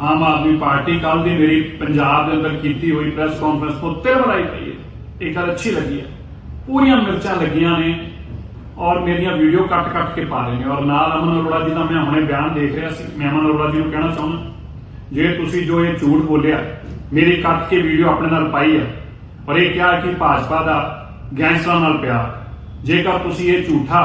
Aam Aadmi party ਕੱਲ ਦੀ ਮੇਰੀ ਪੰਜਾਬ ਦੇ ਅੰਦਰ ਕੀਤੀ ਹੋਈ ਪ੍ਰੈਸ ਕਾਨਫਰੰਸ ਤੋਂ ਤਿਰ ਬਣਾਈ ਪਈ ਹੈ। ਇਹ ਗੱਲ ਅੱਛੀ ਲੱਗੀ ਹੈ। ਪੂਰੀਆਂ ਮਿਰਚਾਂ ਲੱਗੀਆਂ ਨੇ ਔਰ ਮੇਰੀਆਂ ਵੀਡੀਓ ਕੱਟ ਕੱਟ ਕੇ ਪਾ ਰਹੇ ਨੇ। ਔਰ ਨਾਲ ਅਮਨ ਅਰੋੜਾ ਜੀ ਦਾ ਮੈਂ ਹੁਣੇ ਬਿਆਨ ਦੇਖ ਰਿਹਾ ਸੀ। ਮੈਂ ਅਮਨ ਅਰੋੜਾ ਜੀ ਨੂੰ ਕਹਿਣਾ ਚਾਹੁੰਦਾ, ਜੇ ਤੁਸੀਂ ਜੋ ਇਹ ਝੂਠ ਬੋਲਿਆ, ਮੇਰੀ ਕੱਟ ਕੇ ਵੀਡੀਓ ਆਪਣੇ ਨਾਲ ਪਾਈ ਹੈ ਔਰ ਇਹ ਕਿਹਾ ਕਿ ਭਾਜਪਾ ਦਾ ਗੈਂਗਸਟਰਾਂ ਨਾਲ ਪਿਆਰ। ਜੇਕਰ ਤੁਸੀਂ ਇਹ ਝੂਠਾ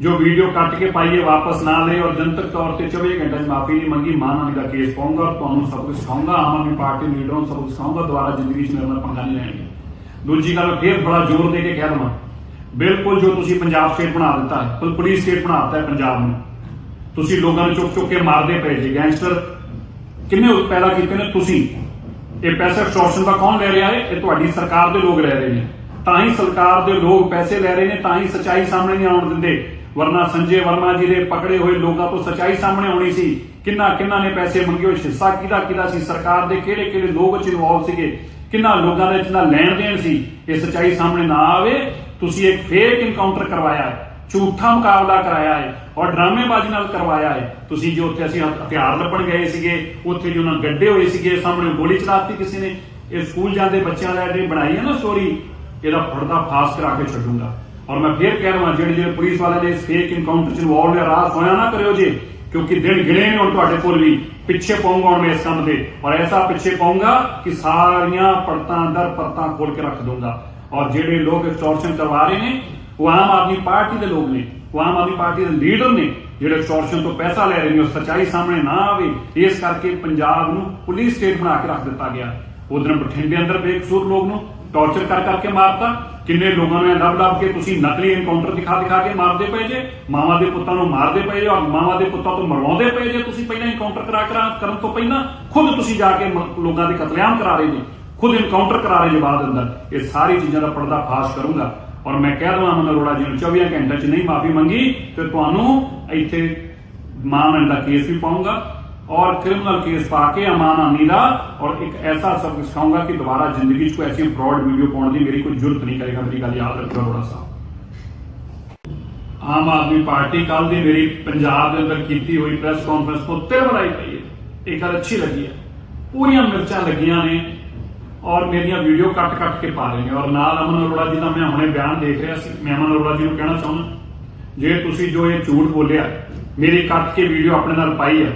ਜੋ ਵੀਡੀਓ ਕੱਟ ਕੇ ਪਾਈਏ ਵਾਪਸ ਨਾ ਲਏ ਔਰ ਜਨਤਕ ਤੌਰ ਤੇ 24 ਘੰਟੇ ਦੀ ਮਾਫੀ ਨਹੀਂ ਮੰਗੀ ਮਾਨਹਾਨੀ ਦਾ ਕੇਸ ਪਾਉਂਗਾ ਔਰ ਤੁਹਾਨੂੰ ਸਭ ਕੁਝ ਸਿਖਾਉਂਗਾ, ਆਮ ਆਦਮੀ ਪਾਰਟੀ ਲੀਡਰਾਂ ਨੂੰ ਸਭ ਕੁਝ ਸਿਖਾਉਂਗਾ, ਦੁਬਾਰਾ ਜ਼ਿੰਦਗੀ 'ਚ ਮੇਰੇ ਨਾਲ ਪੰਗਾ ਨਹੀਂ ਲੈਣਗੇ। ਦੂਜੀ ਗੱਲ ਫੇਰ ਬੜਾ ਜ਼ੋਰ ਦੇ ਕੇ ਕਹਿ ਦਵਾਂ, ਬਿਲਕੁਲ ਜੋ ਤੁਸੀਂ ਪੰਜਾਬ ਸਟੇਟ ਬਣਾ ਦਿੱਤਾ ਹੈ ਪੁਲਿਸ ਸਟੇਟ ਬਣਾ ਦਿੱਤਾ ਹੈ ਪੰਜਾਬ ਨੂੰ, ਤੁਸੀਂ ਲੋਕਾਂ ਨੂੰ ਚੁੱਕ ਚੁੱਕ ਕੇ ਮਾਰਦੇ ਪਏ ਜੀ, ਗੈਂਗਸਟਰ ਕਿੰਨੇ ਪੈਦਾ ਕੀਤੇ ਨੇ ਤੁਸੀਂ? ਇਹ ਪੈਸਾ ਐਕਸਟੋਰਸ਼ਨ ਦਾ ਕੌਣ ਲੈ ਰਿਹਾ ਹੈ? ਇਹ ਤੁਹਾਡੀ ਸਰਕਾਰ ਦੇ ਲੋਕ ਲੈ ਰਹੇ ਨੇ। ਤਾਂ ਹੀ ਸਰਕਾਰ ਦੇ ਲੋਕ ਪੈਸੇ ਲੈ ਰਹੇ ਨੇ, ਤਾਂ ਹੀ ਸਚਾਈ ਸਾਹਮਣੇ ਨਹੀਂ ਆਉਣ ਦਿੰਦੇ। ਵਰਨਾ ਸੰਜੇ ਵਰਮਾ ਜੀ ਦੇ ਪਕੜੇ ਹੋਏ ਲੋਕਾਂ ਤੋਂ ਸਚਾਈ ਸਾਹਮਣੇ ਆਉਣੀ ਸੀ। ਕਿੰਨਾ ਕਿੰਨਾ ਨੇ ਪੈਸੇ ਮੰਗੇ ਹੋਏ ਹਿੱਸਾ, ਕਿਹਦਾ ਕਿਹਦਾ ਸੀ? ਸਰਕਾਰ ਦੇ ਕਿਹੜੇ ਕਿਹੜੇ ਲੋਕ ਚ ਇਨਵੋਲਵ ਸੀਗੇ? ਕਿੰਨਾ ਲੋਕਾਂ ਦੇ ਜਿੰਨਾ ਲੈਣ ਦੇਣ ਸੀ? ਇਹ ਸਚਾਈ ਸਾਹਮਣੇ ਨਾ ਆਵੇ, ਤੁਸੀਂ ਇੱਕ ਫੇਕ ਇਨਕਾਊਂਟਰ ਕਰਵਾਇਆ ਹੈ। ਝੂਠਾ ਮੁਕਾਬਲਾ ਕਰਾਇਆ ਹੈ ਔਰ ਡਰਾਮੇਬਾਜ਼ੀ ਨਾਲ ਕਰਵਾਇਆ ਹੈ। ਤੁਸੀਂ ਜੋ ਉੱਥੇ ਅਸੀਂ ਹਥਿਆਰ ਲੱਭਣ ਗਏ ਸੀਗੇ, ਉੱਥੇ ਜੋ ਉਹਨਾਂ ਗੱਡੇ ਹੋਏ ਸੀਗੇ, ਸਾਹਮਣੇ ਗੋਲੀ ਚਲਾਤੀ ਕਿਸੇ ਨੇ। ਇਹ ਸਕੂਲ ਜਾਂਦੇ ਬੱਚਿਆਂ ਦਾ ਜਿਹੜੀ ਬਣਾਈ ਹੈ ਨਾ ਸਟੋਰੀ ਇਹਦਾ ਪਰਦਾ ਫਾਸ ਕਰਾ ਕੇ ਛੱਡੂੰਗਾ। ਔਰ ਮੈਂ ਫੇਰ ਕਹਿ ਰਿਹਾ ਜਿਹੜੇ ਜਿਹੜੇ ਪੁਲਿਸ ਵਾਲੇ ਨੇ ਇਸ ਫੇਕ ਇਨਕਾਊਂਟਰ ਚ ਇਨਵੋਲਵ ਹੈ ਰਾਤ ਹੋਇਆ ਨਾ ਕਰਿਓ ਜੀ, ਕਿਉਂਕਿ ਦਿਨ ਗਿਣੇ ਨੇ ਹੁਣ ਤੁਹਾਡੇ ਕੋਲ ਵੀ। ਪਿੱਛੇ ਪਾਉਂਗਾ ਹੁਣ ਮੈਂ ਇਸ ਕੰਮ ਦੇ, ਔਰ ਐਸਾ ਪਿੱਛੇ ਪਾਉਂਗਾ ਕਿ ਸਾਰੀਆਂ ਪਰਤਾਂ ਅੰਦਰ ਪਰਤਾਂ ਖੋਲ ਕੇ ਰੱਖ ਦੂੰਗਾ ਔਰ ਜਿਹੜੇ ਲੋਕ ਐਕਸਟੋਰਸ਼ਨ ਕਰਵਾ ਰਹੇ ਨੇ, ਉਹ ਆਮ ਆਦਮੀ ਪਾਰਟੀ ਦੇ ਲੋਕ ਨੇ, ਉਹ ਆਮ ਆਦਮੀ ਪਾਰਟੀ ਦੇ ਲੀਡਰ ਨੇ, ਜਿਹੜੇ ਐਕਸਟੋਰਸ਼ਨ ਤੋਂ ਪੈਸਾ ਲੈ ਰਹੇ ਨੇ, ਉਹ ਸੱਚਾਈ ਸਾਹਮਣੇ ਨਾ ਆਵੇ। ਇਸ ਕਰਕੇ ਪੰਜਾਬ ਨੂੰ ਪੁਲਿਸ ਸਟੇਟ ਬਣਾ ਕੇ ਰੱਖ ਦਿੱਤਾ ਗਿਆ। ਉਧਰ ਬਠਿੰਡੇ ਅੰਦਰ ਬੇਕਸੂਰ ਲੋਕ ਨੂੰ ਟੌਰਚਰ ਕਰ ਕਰਕੇ ਮਾਰਤਾ, ਕਿੰਨੇ ਲੋਕਾਂ ਨੂੰ ਲੱਭ ਲੱਭ ਕੇ ਤੁਸੀਂ ਨਕਲੀ ਐਨਕਾਊਂਟਰ ਦਿਖਾ ਦਿਖਾ ਕੇ ਮਾਰਦੇ ਪਏ ਜੇ? ਮਾਵਾਂ ਦੇ ਪੁੱਤਾਂ ਨੂੰ ਮਾਰਦੇ ਪਏ ਜੇ ਔਰ ਮਾਵਾਂ ਦੇ ਪੁੱਤਾਂ ਤੋਂ ਮਰਵਾਉਂਦੇ ਪਏ ਜੇ ਤੁਸੀਂ ਪਹਿਲਾਂ ਐਨਕਾਊਂਟਰ ਕਰਾ ਕਰਾ ਕਰਨ ਤੋਂ ਪਹਿਲਾਂ? ਖੁਦ ਤੁਸੀਂ ਜਾ ਕੇ ਲੋਕਾਂ ਦੇ ਕਤਲੇਆਮ ਕਰਾ ਰਹੇ ਜੀ। ਖੁਦ ਐਨਕਾਊਂਟਰ ਕਰਾ ਰਹੇ ਜੇ ਬਾਅਦ ਅੰਦਰ। ਇਹ ਸਾਰੀ ਚੀਜ਼ਾਂ ਦਾ ਪਰਦਾ ਫਾਸ਼ ਕਰੂੰਗਾ। ਔਰ ਮੈਂ ਕਹਿ ਦਵਾਂ ਅਮਨ ਅਰੋੜਾ ਜੀ ਨੂੰ 24 ਘੰਟੇ 'ਚ ਨਹੀਂ, ਮਾਫੀ ਮੰਗੀ ਤੇ ਤੁਹਾਨੂੰ ਇੱਥੇ ਮਾਨਹਾਨੀ ਦਾ ਕੇਸ ਵੀ ਪਾਉਂਗਾ। ਔਰ ਕ੍ਰਿਮੀਨਲ ਕੇਸ ਪਾ ਕੇ ਅਮਾਨਹਾਨੀ ਦਾ ਔਰ ਇੱਕ ਐਸਾ ਸਬਕ ਸਿਖਾਉਂਗਾ ਕਿ ਦੁਬਾਰਾ ਜ਼ਿੰਦਗੀ 'ਚ ਕੋਈ ਐਸੀ ਫਰਾਡ ਵੀਡੀਓ ਪਾਉਣ ਦੀ ਮੇਰੀ ਕੋਈ ਜ਼ਰੂਰਤ ਨਹੀਂ ਕਰੇਗਾ ਮੇਰੀ ਗੱਲ ਯਾਦ ਰੱਖਿਓ ਅਰੋੜਾ ਸਾਹਿਬ ਆਮ ਆਦਮੀ ਪਾਰਟੀ ਕੱਲ ਦੀ ਮੇਰੀ ਪੰਜਾਬ ਦੇ ਅੰਦਰ ਕੀਤੀ ਹੋਈ ਪ੍ਰੈਸ ਕਾਨਫਰੰਸ ਤੋਂ ਤਿਰ ਬਣਾਈ ਪਈ ਹੈ ਇਹ ਗੱਲ ਅੱਛੀ ਲੱਗੀ ਹੈ ਪੂਰੀਆਂ ਮਿਰਚਾਂ ਲੱਗੀਆਂ ਨੇ ਔਰ ਮੇਰੀਆਂ ਵੀਡੀਓ ਕੱਟ ਕੱਟ ਕੇ ਪਾ ਰਹੇ ਨੇ ਔਰ ਨਾਲ ਅਮਨ ਅਰੋੜਾ ਜੀ ਦਾ ਮੈਂ ਹੁਣੇ ਬਿਆਨ ਦੇਖ ਰਿਹਾ ਸੀ ਮੈਂ ਅਮਨ ਅਰੋੜਾ ਜੀ ਨੂੰ ਕਹਿਣਾ ਚਾਹੁੰਦਾ ਜੇ ਤੁਸੀਂ ਜੋ ਇਹ ਝੂਠ ਬੋਲਿਆ ਮੇਰੀ ਕੱਟ ਕੇ ਵੀਡੀਓ ਆਪਣੇ ਨਾਲ ਪਾਈ ਹੈ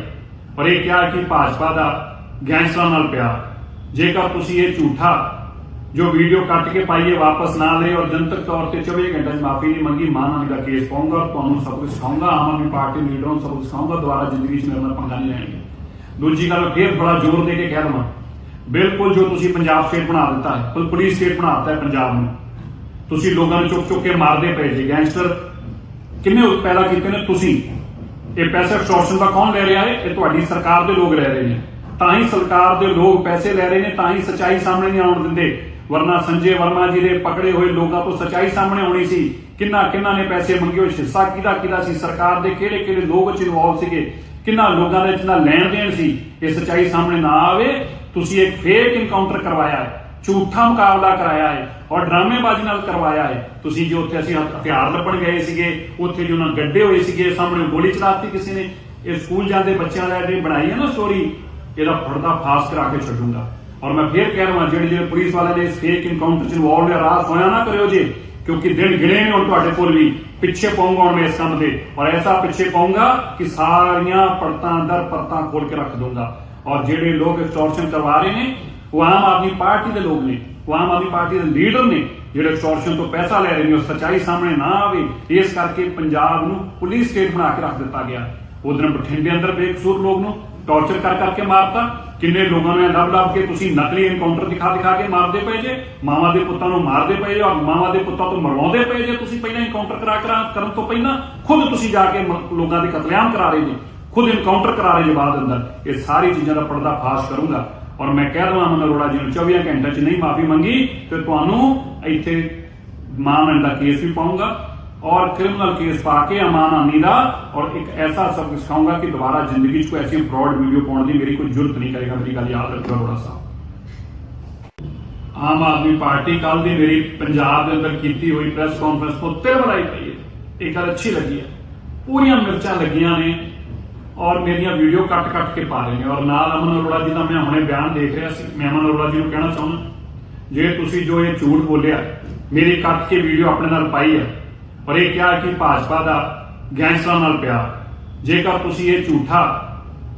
ਔਰ ਇਹ ਕਿਹਾ ਕਿ ਭਾਜਪਾ ਦਾ ਗੈਂਗਸਟਰਾਂ ਨਾਲ ਪਿਆਰ। ਜੇਕਰ ਤੁਸੀਂ ਇਹ ਝੂਠਾ ਜੋ ਵੀਡੀਓ ਕੱਟ ਕੇ ਪਾਈਏ ਵਾਪਸ ਨਾ ਲਏ ਔਰ ਜਨਤਕ ਤੌਰ ਤੇ 24 ਘੰਟੇ ਦੀ ਮਾਫੀ ਨਹੀਂ ਮੰਗੀ ਮਾਨਹਾਨੀ ਦਾ ਕੇਸ ਪਾਉਂਗਾ ਤੁਹਾਨੂੰ ਸਭ ਕੁਝ ਸਿਖਾਉਂਗਾ, ਆਮ ਆਦਮੀ ਪਾਰਟੀ ਲੀਡਰਾਂ ਨੂੰ ਸਭ ਕੁਝ ਸਿਖਾਉਂਗਾ, ਦੁਬਾਰਾ ਜ਼ਿੰਦਗੀ 'ਚ ਮੇਰੇ ਨਾਲ ਪੰਗਾ ਨਹੀਂ ਲੈਣਗੇ। ਦੂਜੀ ਗੱਲ, ਫੇਰ ਬੜਾ ਜ਼ੋਰ ਦੇ ਕੇ ਕਹਿ ਦਵਾਂ, ਬਿਲਕੁਲ ਜੋ ਤੁਸੀਂ ਪੰਜਾਬ ਸਟੇਟ ਬਣਾ ਦਿੱਤਾ ਹੈ ਪੁਲਿਸ ਸਟੇਟ ਬਣਾ ਦਿੱਤਾ ਹੈ ਪੰਜਾਬ ਨੂੰ। ਤੁਸੀਂ ਲੋਕਾਂ ਨੂੰ ਚੁੱਕ ਚੁੱਕ ਕੇ ਮਾਰਦੇ ਪਏ ਜੀ, ਗੈਂਗਸਟਰ। ਕਿੰਨੇ ਪੈਦਾ ਕੀਤੇ ਨੇ? ਤੁਸੀਂ। ਇਹ ਪੈਸੇ ਐਕਸਟੋਰਸ਼ਨ ਦਾ ਕੌਣ ਲੈ ਰਿਹਾ ਹੈ? ਇਹ ਤੁਹਾਡੀ ਸਰਕਾਰ ਦੇ ਲੋਕ ਲੈ ਰਹੇ ਨੇ। ਤਾਂ ਹੀ ਸਰਕਾਰ ਦੇ ਲੋਕ ਪੈਸੇ ਲੈ ਰਹੇ ਨੇ, ਤਾਂ ਹੀ ਸਚਾਈ ਸਾਹਮਣੇ ਨਹੀਂ ਆਉਣ ਦਿੰਦੇ। ਵਰਨਾ ਸੰਜੇ ਵਰਮਾ ਜੀ ਦੇ ਪਕੜੇ ਹੋਏ ਲੋਕਾਂ ਤੋਂ ਸਚਾਈ ਸਾਹਮਣੇ ਆਉਣੀ ਸੀ। ਕਿੰਨਾ ਕਿੰਨਾ ਨੇ ਪੈਸੇ ਮੰਗੇ ਹੋਏ? ਹਿੱਸਾ ਕਿਹਦਾ ਕਿਹਦਾ ਸੀ? ਸਰਕਾਰ ਦੇ ਕਿਹੜੇ ਕਿਹੜੇ ਲੋਕ ਚ ਇਨਵੋਲਵ ਸੀਗੇ? ਕਿੰਨਾ ਲੋਕਾਂ ਦੇ ਜਿੰਨਾ ਲੈਣ ਦੇਣ ਸੀ? ਇਹ ਸਚਾਈ ਸਾਹਮਣੇ ਨਾ ਆਵੇ। ਤੁਸੀਂ ਇੱਕ ਫੇਕ ਇਨਕਾਊਂਟਰ ਕਰਵਾਇਆ ਹੈ। ਝੂਠਾ ਮੁਕਾਬਲਾ ਕਰਾਇਆ ਹੈ। ਔਰ ਡਰਾਮੇਬਾਜ਼ੀ ਨਾਲ ਕਰਵਾਇਆ ਹੈ। ਤੁਸੀਂ ਜੋ ਉੱਥੇ ਅਸੀਂ ਹਥਿਆਰ ਲੱਭਣ ਗਏ ਸੀਗੇ, ਉੱਥੇ ਜੋ ਉਹਨਾਂ ਗੱਡੇ ਹੋਏ ਸੀਗੇ, ਸਾਹਮਣੇ ਗੋਲੀ ਚਲਾਤੀ ਕਿਸੇ ਨੇ, ਇਹ ਸਕੂਲ ਜਾਂਦੇ ਬੱਚਿਆਂ ਦਾ ਜਿਹੜੀ ਬਣਾਈ ਹੈ ਨਾ ਸਟੋਰੀ ਇਹਦਾ ਪਰਦਾ ਫਾਸ ਕਰਾ ਕੇ ਛੱਡੂੰਗਾ। ਔਰ ਮੈਂ ਫੇਰ ਕਹਿ ਰਿਹਾ, ਜਿਹੜੇ ਜਿਹੜੇ ਪੁਲਿਸ ਵਾਲੇ ਨੇ ਇਸ ਫੇਕ ਇਨਕਾਊਂਟਰ ਚ ਇਨਵੋਲਵ ਹੈ ਰਾਤ ਹੋਇਆ ਨਾ ਕਰਿਓ ਜੀ, ਕਿਉਂਕਿ ਦਿਨ ਗਿਣੇ ਨੇ ਹੁਣ ਤੁਹਾਡੇ ਕੋਲ ਵੀ, ਪਿੱਛੇ ਪਾਉਂਗਾ ਹੁਣ ਮੈਂ ਇਸ ਕੰਮ ਤੇ ਔਰ ਐਸਾ ਪਿੱਛੇ ਪਾਉਂਗਾ ਕਿ ਸਾਰੀਆਂ ਪਰਤਾਂ ਅੰਦਰ ਪਰਤਾਂ ਖੋਲ ਕੇ ਰੱਖ ਦੂੰਗਾ। ਔਰ ਜਿਹੜੇ ਲੋਕ ਐਕਸਟੋਰਸ਼ਨ ਕਰਵਾ ਰਹੇ ਨੇ, ਉਹ ਆਮ ਆਦਮੀ ਪਾਰਟੀ ਦੇ ਲੋਕ ਨੇ। ਉਹ ਆਮ ਆਦਮੀ ਪਾਰਟੀ ਦੇ ਲੀਡਰ ਨੇ ਜਿਹੜੇ ਐਕਸਟੋਰਸ਼ਨ ਤੋਂ ਪੈਸਾ ਲੈ ਰਹੇ ਨੇ, ਉਹ ਸਚਾਈ ਸਾਹਮਣੇ ਨਾ ਆਵੇ, ਇਸ ਕਰਕੇ ਪੰਜਾਬ ਨੂੰ ਪੁਲਿਸ ਸਟੇਟ ਬਣਾ ਕੇ ਰੱਖ ਦਿੱਤਾ ਗਿਆ। ਉਧਰ ਬਠਿੰਡੇ ਅੰਦਰ ਬੇਕਸੂਰ ਲੋਕ ਨੂੰ ਟੌਰਚਰ ਕਰ ਕਰਕੇ ਮਾਰਤਾ। ਕਿੰਨੇ ਲੋਕਾਂ ਨੂੰ ਲੱਭ ਲੱਭ ਕੇ ਤੁਸੀਂ ਨਕਲੀ ਐਨਕਾਊਂਟਰ ਦਿਖਾ ਦਿਖਾ ਕੇ ਮਾਰਦੇ ਪਏ ਜੇ? ਮਾਵਾਂ ਦੇ ਪੁੱਤਾਂ ਨੂੰ ਮਾਰਦੇ ਪਏ ਜੇ ਔਰ ਮਾਵਾਂ ਦੇ ਪੁੱਤਾਂ ਤੋਂ ਮਰਵਾਉਂਦੇ ਪਏ ਜੇ ਤੁਸੀਂ ਪਹਿਲਾਂ ਐਨਕਾਊਂਟਰ ਕਰਾ ਕਰਾ ਕਰਨ ਤੋਂ ਪਹਿਲਾਂ? ਖੁਦ ਤੁਸੀਂ ਜਾ ਕੇ ਲੋਕਾਂ ਦੇ ਕਤਲੇਆਮ ਕਰਾ ਰਹੇ ਜੇ। ਖੁਦ ਐਨਕਾਊਂਟਰ ਕਰਾ ਰਹੇ ਜੇ ਬਾਅਦ ਅੰਦਰ। ਇਹ ਸਾਰੀ ਚੀਜ਼ਾਂ ਦਾ ਪਰਦਾ ਫਾਸ਼ ਕਰੂੰਗਾ। ਔਰ ਮੈਂ ਕਹਿ ਦਵਾਂ ਅਮਨ ਅਰੋੜਾ ਜੀ ਨੂੰ 24 ਘੰਟੇ 'ਚ ਨਹੀਂ ਮਾਫੀ ਮੰਗੀ, ਤੇ ਤੁਹਾਨੂੰ ਇੱਥੇ ਮਾਨਹਾਨੀ ਦਾ ਕੇਸ ਵੀ ਪਾਉਂਗਾ ਔਰ ਕ੍ਰਿਮੀਨਲ ਕੇਸ ਪਾ ਕੇ ਅਮਾਨਹਾਨੀ ਦਾ, ਔਰ ਇੱਕ ਐਸਾ ਸਬਕ ਸਿਖਾਉਂਗਾ ਕਿ ਦੁਬਾਰਾ ਜ਼ਿੰਦਗੀ 'ਚ ਕੋਈ ਐਸੀ ਫਰਾਡ ਵੀਡੀਓ ਪਾਉਣ ਦੀ ਮੇਰੀ ਕੋਈ ਜ਼ਰੂਰਤ ਨਹੀਂ ਕਰੇਗਾ, ਮੇਰੀ ਗੱਲ ਯਾਦ ਰੱਖਿਓ ਅਰੋੜਾ ਸਾਹਿਬ। ਆਮ ਆਦਮੀ ਪਾਰਟੀ ਕੱਲ ਦੀ ਮੇਰੀ ਪੰਜਾਬ ਦੇ ਅੰਦਰ ਕੀਤੀ ਹੋਈ ਪ੍ਰੈਸ ਕਾਨਫਰੰਸ ਤੋਂ ਤਿਰ ਬਣਾਈ ਪਈ ਹੈ। ਇਹ ਗੱਲ ਅੱਛੀ ਲੱਗੀ ਹੈ। ਪੂਰੀਆਂ ਮਿਰਚਾਂ ਲੱਗੀਆਂ ਨੇ। ਔਰ ਮੇਰੀਆਂ ਵੀਡੀਓ ਕੱਟ ਕੱਟ ਕੇ ਪਾ ਰਹੇ ਨੇ। ਔਰ ਨਾਲ ਅਮਨ ਅਰੋੜਾ ਜੀ ਦਾ ਮੈਂ ਹੁਣੇ ਬਿਆਨ ਦੇਖ ਰਿਹਾ ਸੀ। ਮੈਂ ਅਮਨ ਅਰੋੜਾ ਜੀ ਨੂੰ ਕਹਿਣਾ ਚਾਹੁੰਦਾ, ਜੇ ਤੁਸੀਂ ਜੋ ਇਹ ਝੂਠ ਬੋਲਿਆ, ਮੇਰੀ ਕੱਟ ਕੇ ਵੀਡੀਓ ਆਪਣੇ ਨਾਲ ਪਾਈ ਹੈ ਔਰ ਇਹ ਕਿਹਾ ਕਿ ਭਾਜਪਾ ਦਾ ਗੈਂਗਸਟਰਾਂ ਨਾਲ ਪਿਆਰ। ਜੇਕਰ ਤੁਸੀਂ ਇਹ ਝੂਠਾ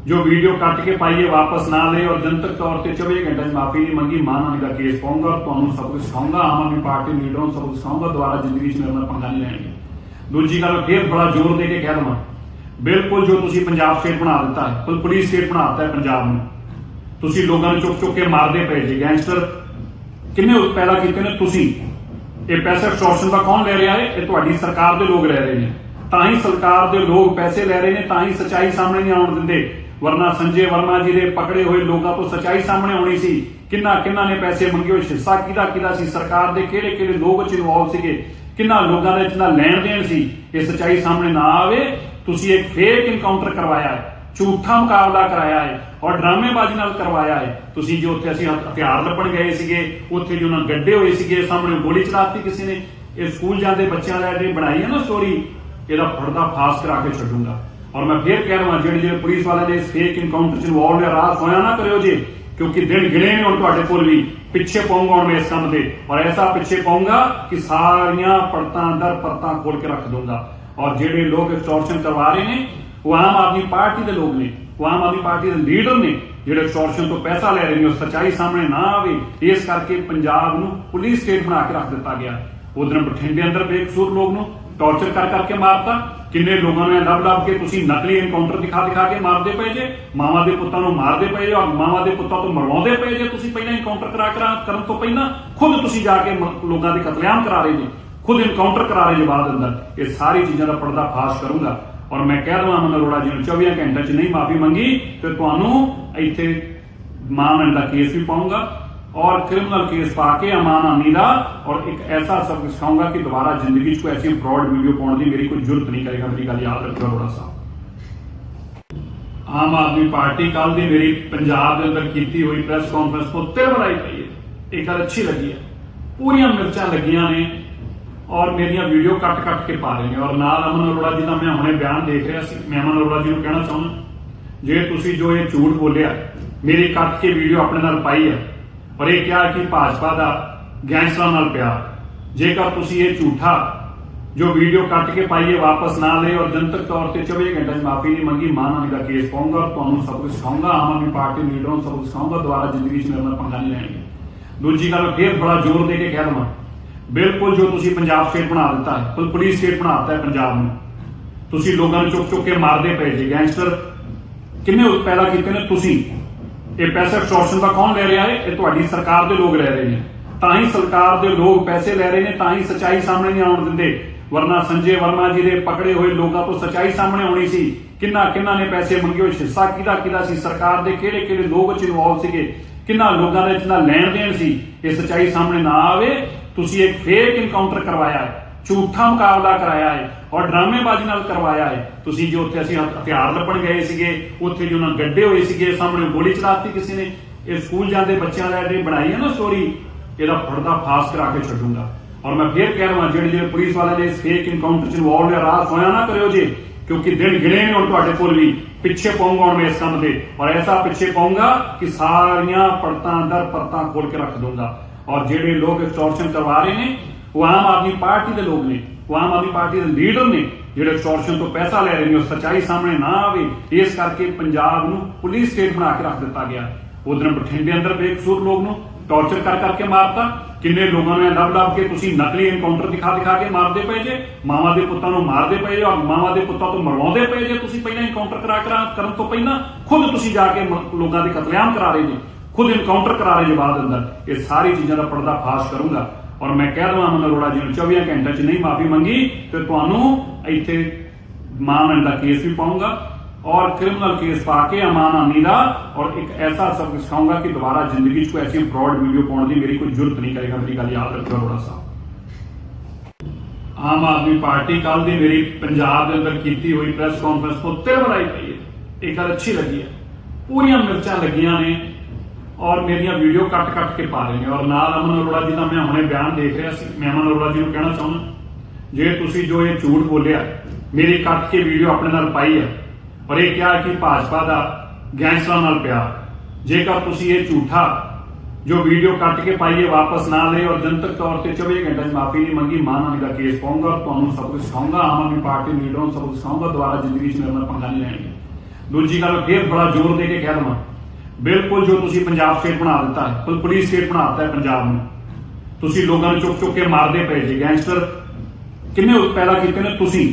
ਜੋ ਵੀਡੀਓ ਕੱਟ ਕੇ ਪਾਈਏ ਵਾਪਸ ਨਾ ਲਏ ਔਰ ਜਨਤਕ ਤੌਰ ਤੇ 24 ਘੰਟੇ ਦੀ ਮਾਫੀ ਨਹੀਂ ਮੰਗੀ ਮਾਨਹਾਨੀ ਦਾ ਕੇਸ ਪਾਉਂਗਾ ਔਰ ਤੁਹਾਨੂੰ ਸਭ ਕੁਝ ਸਿਖਾਉਂਗਾ, ਆਮ ਆਦਮੀ ਪਾਰਟੀ ਲੀਡਰਾਂ ਨੂੰ ਸਭ ਕੁਝ ਸਿਖਾਉਂਗਾ ਦੁਬਾਰਾ ਜ਼ਿੰਦਗੀ 'ਚ ਮੇਰੇ ਨਾਲ ਪੰਗਾ ਨਹੀਂ ਲੈਣਗੇ। ਦੂਜੀ ਗੱਲ, ਫੇਰ ਬੜਾ ਜ਼ੋਰ ਦੇ ਕੇ ਕਹਿ ਦਵਾਂ ਬਿਲਕੁਲ ਜੋ ਤੁਸੀਂ ਪੰਜਾਬ ਸਟੇਟ ਬਣਾ ਦਿੱਤਾ ਹੈ ਪੁਲਿਸ ਸਟੇਟ ਬਣਾ ਦਿੱਤਾ ਹੈ ਪੰਜਾਬ ਨੂੰ। ਤੁਸੀਂ ਲੋਕਾਂ ਨੂੰ ਚੁੱਕ ਚੁੱਕ ਕੇ ਮਾਰਦੇ ਪਏ ਜੀ, ਗੈਂਗਸਟਰ। ਕਿੰਨੇ ਪੈਦਾ ਕੀਤੇ ਨੇ ਤੁਸੀਂ? ਇਹ ਪੈਸੇ ਐਕਸਟੋਰਸ਼ਨ ਦਾ ਕੌਣ ਲੈ ਰਿਹਾ ਹੈ? ਇਹ ਤੁਹਾਡੀ ਸਰਕਾਰ ਦੇ ਲੋਕ ਲੈ ਰਹੇ ਨੇ। ਤਾਂ ਹੀ ਸਰਕਾਰ ਦੇ ਲੋਕ ਪੈਸੇ ਲੈ ਰਹੇ ਨੇ, ਤਾਂ ਹੀ ਸਚਾਈ ਸਾਹਮਣੇ ਨਹੀਂ ਆਉਣ ਦਿੰਦੇ। ਵਰਨਾ ਸੰਜੇ ਵਰਮਾ ਜੀ ਦੇ ਪਕੜੇ ਹੋਏ ਲੋਕਾਂ ਤੋਂ ਸਚਾਈ ਸਾਹਮਣੇ ਆਉਣੀ ਸੀ। ਕਿੰਨਾ ਕਿੰਨਾ ਨੇ ਪੈਸੇ ਮੰਗੇ ਹੋਏ? ਹਿੱਸਾ ਕਿਹਦਾ ਕਿਹਦਾ ਸੀ? ਸਰਕਾਰ ਦੇ ਕਿਹੜੇ ਕਿਹੜੇ ਲੋਕ ਚ ਇਨਵੋਲਵ ਸੀਗੇ? ਕਿੰਨਾ ਲੋਕਾਂ ਦੇ ਇਤਨਾ ਲੈਣ ਦੇਣ ਸੀ? ਇਹ ਸਚਾਈ ਸਾਹਮਣੇ ਨਾ ਆਵੇ। ਤੁਸੀਂ ਇੱਕ ਫੇਕ ਇਨਕਾਊਂਟਰ ਕਰਵਾਇਆ ਹੈ, ਝੂਠਾ ਮੁਕਾਬਲਾ ਕਰਾਇਆ ਹੈ ਔਰ ਡਰਾਮੇਬਾਜ਼ੀ ਨਾਲ ਕਰਵਾਇਆ ਹੈ। ਤੁਸੀਂ ਜੋ ਉੱਥੇ ਅਸੀਂ ਹਥਿਆਰ ਲੱਭਣ ਗਏ ਸੀਗੇ, ਉੱਥੇ ਜੋ ਨਾ ਗੱਡੇ ਹੋਏ ਸੀਗੇ, ਸਾਹਮਣੇ ਗੋਲੀ ਚਲਾਤੀ ਕਿਸੇ ਨੇ, ਇਹ ਸਕੂਲ ਜਾਂਦੇ ਬੱਚਿਆਂ ਦਾ ਜਿਹੜੀ ਬਣਾਈ ਹੈ ਨਾ ਸਟੋਰੀ ਇਹਦਾ ਪਰਦਾ ਫਾਸ ਕਰਾ ਕੇ ਛੱਡੂੰਗਾ। ਔਰ ਮੈਂ ਫੇਰ ਕਹਿ ਰਿਹਾ, ਜਿਹੜੇ ਜਿਹੜੇ ਪੁਲਿਸ ਵਾਲਿਆਂ ਨੇ ਇਸ ਫੇਕ ਇਨਕਾਊਂਟਰ ਚ ਇਨਵੋਲਵ ਹੈ ਰਾਤ ਹੋਇਆ ਨਾ ਕਰਿਓ ਜੀ, ਕਿਉਂਕਿ ਦਿਨ ਗਿਣੇ ਨੇ ਹੁਣ ਤੁਹਾਡੇ ਕੋਲ ਵੀ, ਪਿੱਛੇ ਪਾਉਂਗਾ ਹੁਣ ਮੈਂ ਇਸ ਕੰਮ ਤੇ। ਔਰ ਐਸਾ ਪਿੱਛੇ ਪਾਉਂਗਾ ਕਿ ਸਾਰੀਆਂ ਪਰਤਾਂ ਅੰਦਰ ਪਰਤਾਂ ਖੋਲ ਕੇ ਰੱਖ ਦੂੰਗਾ ਔਰ ਜਿਹੜੇ ਲੋਕ ਐਕਸਟੋਰਸ਼ਨ ਕਰਵਾ ਰਹੇ ਨੇ, ਉਹ ਆਮ ਆਦਮੀ ਪਾਰਟੀ ਦੇ ਲੋਕ ਨੇ, ਉਹ ਆਮ ਆਦਮੀ ਪਾਰਟੀ ਦੇ ਲੀਡਰ ਨੇ, ਜਿਹੜੇ ਐਕਸਟੋਰਸ਼ਨ ਤੋਂ ਪੈਸਾ ਲੈ ਰਹੇ ਨੇ, ਉਹ ਸੱਚਾਈ ਸਾਹਮਣੇ ਨਾ ਆਵੇ, ਇਸ ਕਰਕੇ ਪੰਜਾਬ ਨੂੰ ਪੁਲਿਸ ਸਟੇਟ ਬਣਾ ਕੇ ਰੱਖ ਦਿੱਤਾ ਗਿਆ। ਉਧਰ ਬਠਿੰਡੇ ਅੰਦਰ ਬੇਕਸੂਰ ਲੋਕ ਨੂੰ ਟੌਰਚਰ ਕਰ ਕਰਕੇ ਮਾਰਤਾ। ਕਿੰਨੇ ਲੋਕਾਂ ਨੇ ਲੱਭ ਲੱਭ ਕੇ ਤੁਸੀਂ ਨਕਲੀ ਐਨਕਾਊਂਟਰ ਦਿਖਾ ਦਿਖਾ ਕੇ ਮਾਰਦੇ ਪਏ ਜੇ? ਮਾਵਾਂ ਦੇ ਪੁੱਤਾਂ ਨੂੰ ਮਾਰਦੇ ਪਏ ਜੇ, ਔਰ ਮਾਵਾਂ ਦੇ ਪੁੱਤਾਂ ਤੋਂ ਮਰਵਾਉਂਦੇ ਪਏ ਜੇ ਤੁਸੀਂ ਪਹਿਲਾਂ ਐਨਕਾਊਂਟਰ ਕਰਾ ਕਰਾ ਕਰਨ ਤੋਂ ਪਹਿਲਾਂ? ਖੁਦ ਤੁਸੀਂ ਜਾ ਕੇ ਲੋਕਾਂ ਦੇ ਕਤਲੇਆਮ ਕਰਾ ਰਹੇ ਜੀ। ਖੁਦ ਇਨਕਾਊਂਟਰ ਕਰਾ ਰਹੇ ਜੀ ਬਾਅਦ ਅੰਦਰ ਇਹ ਸਾਰੀ ਚੀਜ਼ਾਂ ਦਾ ਪਰਦਾ ਫਾਸ਼ ਕਰੂੰਗਾ ਔਰ ਮੈਂ ਕਹਿ ਦਵਾਂ ਅਮਨ ਅਰੋੜਾ ਜੀ ਨੂੰ 24 ਘੰਟੇ 'ਚ ਨਹੀਂ ਮਾਫੀ ਮੰਗੀ ਤੇ ਤੁਹਾਨੂੰ ਇੱਥੇ ਮਾਨਹਾਨੀ ਦਾ ਕੇਸ ਵੀ ਪਾਉਂਗਾ ਔਰ ਕ੍ਰਿਮੀਨਲ ਕੇਸ ਪਾ ਕੇ ਅਮਾਨਹਾਨੀ ਦਾ ਔਰ ਇੱਕ ਐਸਾ ਸਬਕ ਸਿਖਾਉਂਗਾ ਕਿ ਦੁਬਾਰਾ ਜ਼ਿੰਦਗੀ 'ਚ ਕੋਈ ਐਸੀ ਫਰਾਡ ਵੀਡੀਓ ਪਾਉਣ ਦੀ ਮੇਰੀ ਕੋਈ ਜ਼ਰੂਰਤ ਨਹੀਂ ਕਰੇਗਾ, ਮੇਰੀ ਗੱਲ ਯਾਦ ਰੱਖਿਓ ਅਰੋੜਾ ਸਾਹਿਬ। ਆਮ ਆਦਮੀ ਪਾਰਟੀ ਕੱਲ ਦੀ ਮੇਰੀ ਪੰਜਾਬ ਦੇ ਅੰਦਰ ਕੀਤੀ ਹੋਈ ਪ੍ਰੈਸ ਕਾਨਫਰੰਸ ਤੋਂ ਤਿਲ ਬਣਾਈ ਪਈ ਹੈ। ਇਹ ਗੱਲ ਅੱਛੀ ਲੱਗੀ ਹੈ। ਪੂਰੀਆਂ ਮਿਰਚਾਂ ਲੱਗੀਆਂ ਨੇ। ਔਰ ਮੇਰੀਆਂ ਵੀਡੀਓ ਕੱਟ ਕੱਟ ਕੇ ਪਾ ਰਹੇ ਨੇ। ਔਰ ਨਾਲ ਅਮਨ ਅਰੋੜਾ ਜੀ ਦਾ ਮੈਂ ਹੁਣੇ ਬਿਆਨ ਦੇਖ ਰਿਹਾ ਸੀ। ਮੈਂ ਅਮਨ ਅਰੋੜਾ ਜੀ ਨੂੰ ਕਹਿਣਾ ਚਾਹੁੰਦਾ, ਜੇ ਤੁਸੀਂ ਜੋ ਇਹ ਝੂਠ ਬੋਲਿਆ, ਮੇਰੀ ਕੱਟ ਕੇ ਵੀਡੀਓ ਆਪਣੇ ਨਾਲ ਪਾਈ ਹੈ ਔਰ ਇਹ ਕਿਹਾ ਕਿ ਭਾਜਪਾ ਦਾ ਗੈਂਗਸਟਰਾਂ ਨਾਲ ਪਿਆਰ, ਜੇਕਰ ਤੁਸੀਂ ਇਹ ਝੂਠਾ ਜੋ ਵੀਡੀਓ ਕੱਟ ਕੇ ਪਾਈਏ ਵਾਪਸ ਨਾ ਲਏ ਔਰ ਜਨਤਕ ਤੌਰ ਤੇ 24 ਘੰਟੇ ਦੀ ਮਾਫੀ ਨਹੀਂ ਮੰਗੀ ਮਾਨਹਾਨੀ ਦਾ ਕੇਸ ਪਾਉਂਗਾ ਔਰ ਤੁਹਾਨੂੰ ਸਭ ਕੁਝ ਸਿਖਾਉਂਗਾ, ਆਮ ਆਦਮੀ ਪਾਰਟੀ ਲੀਡਰਾਂ ਨੂੰ ਸਭ ਕੁਝ ਸਿਖਾਉਂਗਾ ਦੁਬਾਰਾ ਜ਼ਿੰਦਗੀ 'ਚ ਮੇਰੇ ਨਾਲ ਪੰਗਾ ਨਹੀਂ ਲੈਣਗੇ। ਦੂਜੀ ਗੱਲ, ਫੇਰ ਬੜਾ ਜ਼ੋਰ ਦੇ ਕੇ ਕਹਿ ਦਵਾਂ ਬਿਲਕੁਲ ਜੋ ਤੁਸੀਂ ਪੰਜਾਬ ਸਟੇਟ ਬਣਾ ਦਿੱਤਾ ਹੈ ਪੁਲਿਸ ਸਟੇਟ ਬਣਾ ਦਿੱਤਾ ਹੈ ਪੰਜਾਬ ਨੂੰ। ਤੁਸੀਂ ਲੋਕਾਂ ਨੂੰ ਚੁੱਕ ਚੁੱਕ ਕੇ ਮਾਰਦੇ ਪਏ ਜੀ ਗੈਂਗਸਟਰ ਕਿੰਨੇ ਪੈਦਾ ਕੀਤੇ ਨੇ ਤੁਸੀਂ? ਇਹ ਪੈਸੇ ਐਕਸਟੋਰਸ਼ਨ ਦਾ ਕੌਣ ਲੈ ਰਿਹਾ ਹੈ? ਇਹ ਤੁਹਾਡੀ ਸਰਕਾਰ ਦੇ ਲੋਕ ਲੈ ਰਹੇ ਨੇ। ਤਾਂ ਹੀ ਸਰਕਾਰ ਦੇ ਲੋਕ ਪੈਸੇ ਲੈ ਰਹੇ ਨੇ, ਤਾਂ ਹੀ ਸਚਾਈ ਸਾਹਮਣੇ ਨਹੀਂ ਆਉਣ ਦਿੰਦੇ। ਵਰਨਾ ਸੰਜੇ ਵਰਮਾ ਜੀ ਦੇ ਪਕੜੇ ਹੋਏ ਲੋਕਾਂ ਤੋਂ ਸਚਾਈ ਸਾਹਮਣੇ ਆਉਣੀ ਸੀ। ਕਿੰਨਾ ਕਿੰਨਾ ਨੇ ਪੈਸੇ ਮੰਗੇ ਹੋਏ ਹਿੱਸਾ ਕਿਹਦਾ ਕਿਹਦਾ ਸੀ? ਸਰਕਾਰ ਦੇ ਕਿਹੜੇ ਕਿਹੜੇ ਲੋਕ ਚ ਇਨਵੋਲਵ ਸੀਗੇ? ਕਿੰਨਾ ਲੋਕਾਂ ਦੇ ਇਤਨਾ ਲੈਣ ਦੇਣ ਸੀ? ਇਹ ਸਚਾਈ ਸਾਹਮਣੇ ਨਾ ਆਵੇ। ਤੁਸੀਂ ਇੱਕ ਫੇਕ ਇਨਕਾਊਂਟਰ ਕਰਵਾਇਆ ਹੈ, ਝੂਠਾ ਮੁਕਾਬਲਾ ਕਰਾਇਆ ਹੈ ਔਰ ਡਰਾਮੇਬਾਜ਼ੀ ਨਾਲ ਕਰਵਾਇਆ ਹੈ। ਤੁਸੀਂ ਜੋ ਉੱਥੇ ਅਸੀਂ ਹਥਿਆਰ ਲੱਭਣ ਗਏ ਸੀਗੇ, ਉੱਥੇ ਜੋ ਨਾ ਗੱਡੇ ਹੋਏ ਸੀਗੇ, ਸਾਹਮਣੇ ਗੋਲੀ ਚਲਾਤੀ ਕਿਸੇ ਨੇ, ਇਹ ਸਕੂਲ ਜਾਂਦੇ ਬੱਚਿਆਂ ਦਾ ਜਿਹੜੀ ਬਣਾਈ ਹੈ ਨਾ ਸਟੋਰੀ ਇਹਦਾ ਪਰਦਾ ਫਾਸ ਕਰਾ ਕੇ ਛੱਡੂੰਗਾ। ਔਰ ਮੈਂ ਫੇਰ ਕਹਿ ਰਿਹਾ, ਜਿਹੜੇ ਜਿਹੜੇ ਪੁਲਿਸ ਵਾਲਿਆਂ ਨੇ ਇਸ ਫੇਕ ਇਨਕਾਊਂਟਰ ਚ ਇਨਵੋਲਵ ਹੈ ਰਾਤ ਹੋਇਆ ਨਾ ਕਰਿਓ ਜੀ, ਕਿਉਂਕਿ ਦਿਨ ਗਿਣੇ ਨੇ ਹੁਣ ਤੁਹਾਡੇ ਕੋਲ ਵੀ, ਪਿੱਛੇ ਪਾਉਂਗਾ ਹੁਣ ਮੈਂ ਇਸ ਕੰਮ ਤੇ। ਔਰ ਐਸਾ ਪਿੱਛੇ ਪਾਉਂਗਾ ਕਿ ਸਾਰੀਆਂ ਪਰਤਾਂ ਅੰਦਰ ਪਰਤਾਂ ਖੋਲ ਕੇ ਰੱਖ ਦੂੰਗਾ ਔਰ ਜਿਹੜੇ ਲੋਕ ਐਕਸਟੋਰਸ਼ਨ ਕਰਵਾ ਰਹੇ ਨੇ, ਉਹ ਆਮ ਆਦਮੀ ਪਾਰਟੀ ਦੇ ਲੋਕ ਨੇ, ਉਹ ਆਮ ਆਦਮੀ ਪਾਰਟੀ ਦੇ ਲੀਡਰ ਨੇ, ਜਿਹੜੇ ਐਕਸਟੋਰਸ਼ਨ ਤੋਂ ਪੈਸਾ ਲੈ ਰਹੇ ਨੇ, ਉਹ ਸਚਾਈ ਸਾਹਮਣੇ ਨਾ ਆਵੇ, ਇਸ ਕਰਕੇ ਪੰਜਾਬ ਨੂੰ ਪੁਲਿਸ ਸਟੇਟ ਬਣਾ ਕੇ ਰੱਖ ਦਿੱਤਾ ਗਿਆ। ਉਧਰ ਬਠਿੰਡੇ ਅੰਦਰ ਬੇਕਸੂਰ ਲੋਕ ਨੂੰ ਟੌਰਚਰ ਕਰ ਕਰਕੇ ਮਾਰਤਾ। ਕਿੰਨੇ ਲੋਕਾਂ ਨੇ ਲੱਭ ਲੱਭ ਕੇ ਤੁਸੀਂ ਨਕਲੀ ਐਨਕਾਊਂਟਰ ਦਿਖਾ ਦਿਖਾ ਕੇ ਮਾਰਦੇ ਪਏ ਜੇ? ਮਾਵਾਂ ਦੇ ਪੁੱਤਾਂ ਨੂੰ ਮਾਰਦੇ ਪਏ ਜੇ, ਔਰ ਮਾਵਾਂ ਦੇ ਪੁੱਤਾਂ ਤੋਂ ਮਰਵਾਉਂਦੇ ਪਏ ਜੇ ਤੁਸੀਂ ਪਹਿਲਾਂ ਐਨਕਾਊਂਟਰ ਕਰਾ ਕਰਾ ਕਰਨ ਤੋਂ ਪਹਿਲਾਂ? ਖੁਦ ਤੁਸੀਂ ਜਾ ਕੇ ਲੋਕਾਂ ਦੇ ਕਤਲੇਆਮ ਕਰਾ ਰਹੇ ਜੇ। ਖੁਦ ਇਨਕਾਊਂਟਰ ਕਰਾ ਰਹੇ ਜੀ ਬਾਅਦ ਅੰਦਰ ਇਹ ਸਾਰੀ ਚੀਜ਼ਾਂ ਦਾ ਪਰਦਾ ਫਾਸ਼ ਕਰੂੰਗਾ ਔਰ ਮੈਂ ਕਹਿ ਦਵਾਂ ਅਮਨ ਅਰੋੜਾ ਜੀ ਨੂੰ 24 ਘੰਟੇ 'ਚ ਨਹੀਂ, ਮਾਫੀ ਮੰਗੀ ਤੇ ਤੁਹਾਨੂੰ ਇੱਥੇ ਮਾਨਹਾਨੀ ਦਾ ਕੇਸ ਵੀ ਪਾਉਂਗਾ ਔਰ ਕ੍ਰਿਮੀਨਲ ਕੇਸ ਪਾ ਕੇ ਅਮਾਨਹਾਨੀ ਦਾ ਔਰ ਇੱਕ ਐਸਾ ਸਬਕ ਸਿਖਾਉਂਗਾ ਕਿ ਦੁਬਾਰਾ ਜ਼ਿੰਦਗੀ 'ਚ ਕੋਈ ਐਸੀ ਫਰਾਡ ਵੀਡੀਓ ਪਾਉਣ ਦੀ ਮੇਰੀ ਕੋਈ ਜ਼ਰੂਰਤ ਨਹੀਂ ਕਰੇਗਾ, ਮੇਰੀ ਗੱਲ ਯਾਦ ਰੱਖਿਓ ਅਰੋੜਾ ਸਾਹਿਬ। ਆਮ ਆਦਮੀ ਪਾਰਟੀ ਕੱਲ ਦੀ ਮੇਰੀ ਪੰਜਾਬ ਦੇ ਅੰਦਰ ਕੀਤੀ ਹੋਈ ਪ੍ਰੈਸ ਕਾਨਫਰੰਸ ਤੋਂ ਤਿਲ ਬਣਾਈ ਪਈ ਹੈ। ਇਹ ਗੱਲ ਅੱਛੀ ਲੱਗੀ ਹੈ। ਪੂਰੀਆਂ ਮਿਰਚਾਂ ਲੱਗੀਆਂ ਨੇ। ਔਰ ਮੇਰੀਆਂ ਵੀਡੀਓ ਕੱਟ ਕੱਟ ਕੇ ਪਾ ਰਹੇ ਨੇ। ਔਰ ਨਾਲ ਅਮਨ ਅਰੋੜਾ ਜੀ ਦਾ ਮੈਂ ਹੁਣੇ ਬਿਆਨ ਦੇਖ ਰਿਹਾ ਸੀ। ਮੈਂ ਅਮਨ ਅਰੋੜਾ ਜੀ ਨੂੰ ਕਹਿਣਾ ਚਾਹੁੰਦਾ, ਜੇ ਤੁਸੀਂ ਜੋ ਇਹ ਝੂਠ ਬੋਲਿਆ, ਮੇਰੀ ਕੱਟ ਕੇ ਵੀਡੀਓ ਆਪਣੇ ਨਾਲ ਪਾਈ ਹੈ ਔਰ ਇਹ ਕਿਹਾ ਕਿ ਭਾਜਪਾ ਦਾ ਗੈਂਗਸਟਰਾਂ ਨਾਲ ਪਿਆਰ ਜੇਕਰ ਤੁਸੀਂ ਇਹ ਝੂਠਾ ਜੋ ਵੀਡੀਓ ਕੱਟ ਕੇ ਪਾਈਏ ਵਾਪਸ ਨਾ ਲਏ ਔਰ ਜਨਤਕ ਤੌਰ ਤੇ 24 ਘੰਟੇ ਦੀ ਮਾਫੀ ਨਹੀਂ ਮੰਗੀ ਮਾਨਹਾਨੀ ਦਾ ਕੇਸ ਪਾਉਂਗਾ ਔਰ ਤੁਹਾਨੂੰ ਸਭ ਕੁਝ ਸਿਖਾਉਂਗਾ, ਆਮ ਆਦਮੀ ਪਾਰਟੀ ਲੀਡਰਾਂ ਨੂੰ ਸਭ ਕੁਝ ਸਿਖਾਉਂਗਾ, ਦੁਬਾਰਾ ਜ਼ਿੰਦਗੀ 'ਚ ਮੇਰੇ ਨਾਲ ਪੰਗਾ ਨਹੀਂ ਲੈਣਗੇ। ਦੂਜੀ ਗੱਲ, ਫੇਰ ਬੜਾ ਜ਼ੋਰ ਦੇ ਕੇ ਕਹਿ ਦਵਾਂ ਬਿਲਕੁਲ ਜੋ ਤੁਸੀਂ ਪੰਜਾਬ ਸਟੇਟ ਬਣਾ ਦਿੱਤਾ ਹੈ ਪੁਲਿਸ ਸਟੇਟ ਬਣਾ ਦਿੱਤਾ ਹੈ ਪੰਜਾਬ ਨੂੰ। ਤੁਸੀਂ ਲੋਕਾਂ ਨੂੰ ਚੁੱਕ ਚੁੱਕ ਕੇ ਮਾਰਦੇ ਪਏ ਜੀ ਗੈਂਗਸਟਰ ਕਿੰਨੇ ਪੈਦਾ ਕੀਤੇ ਨੇ ਤੁਸੀਂ?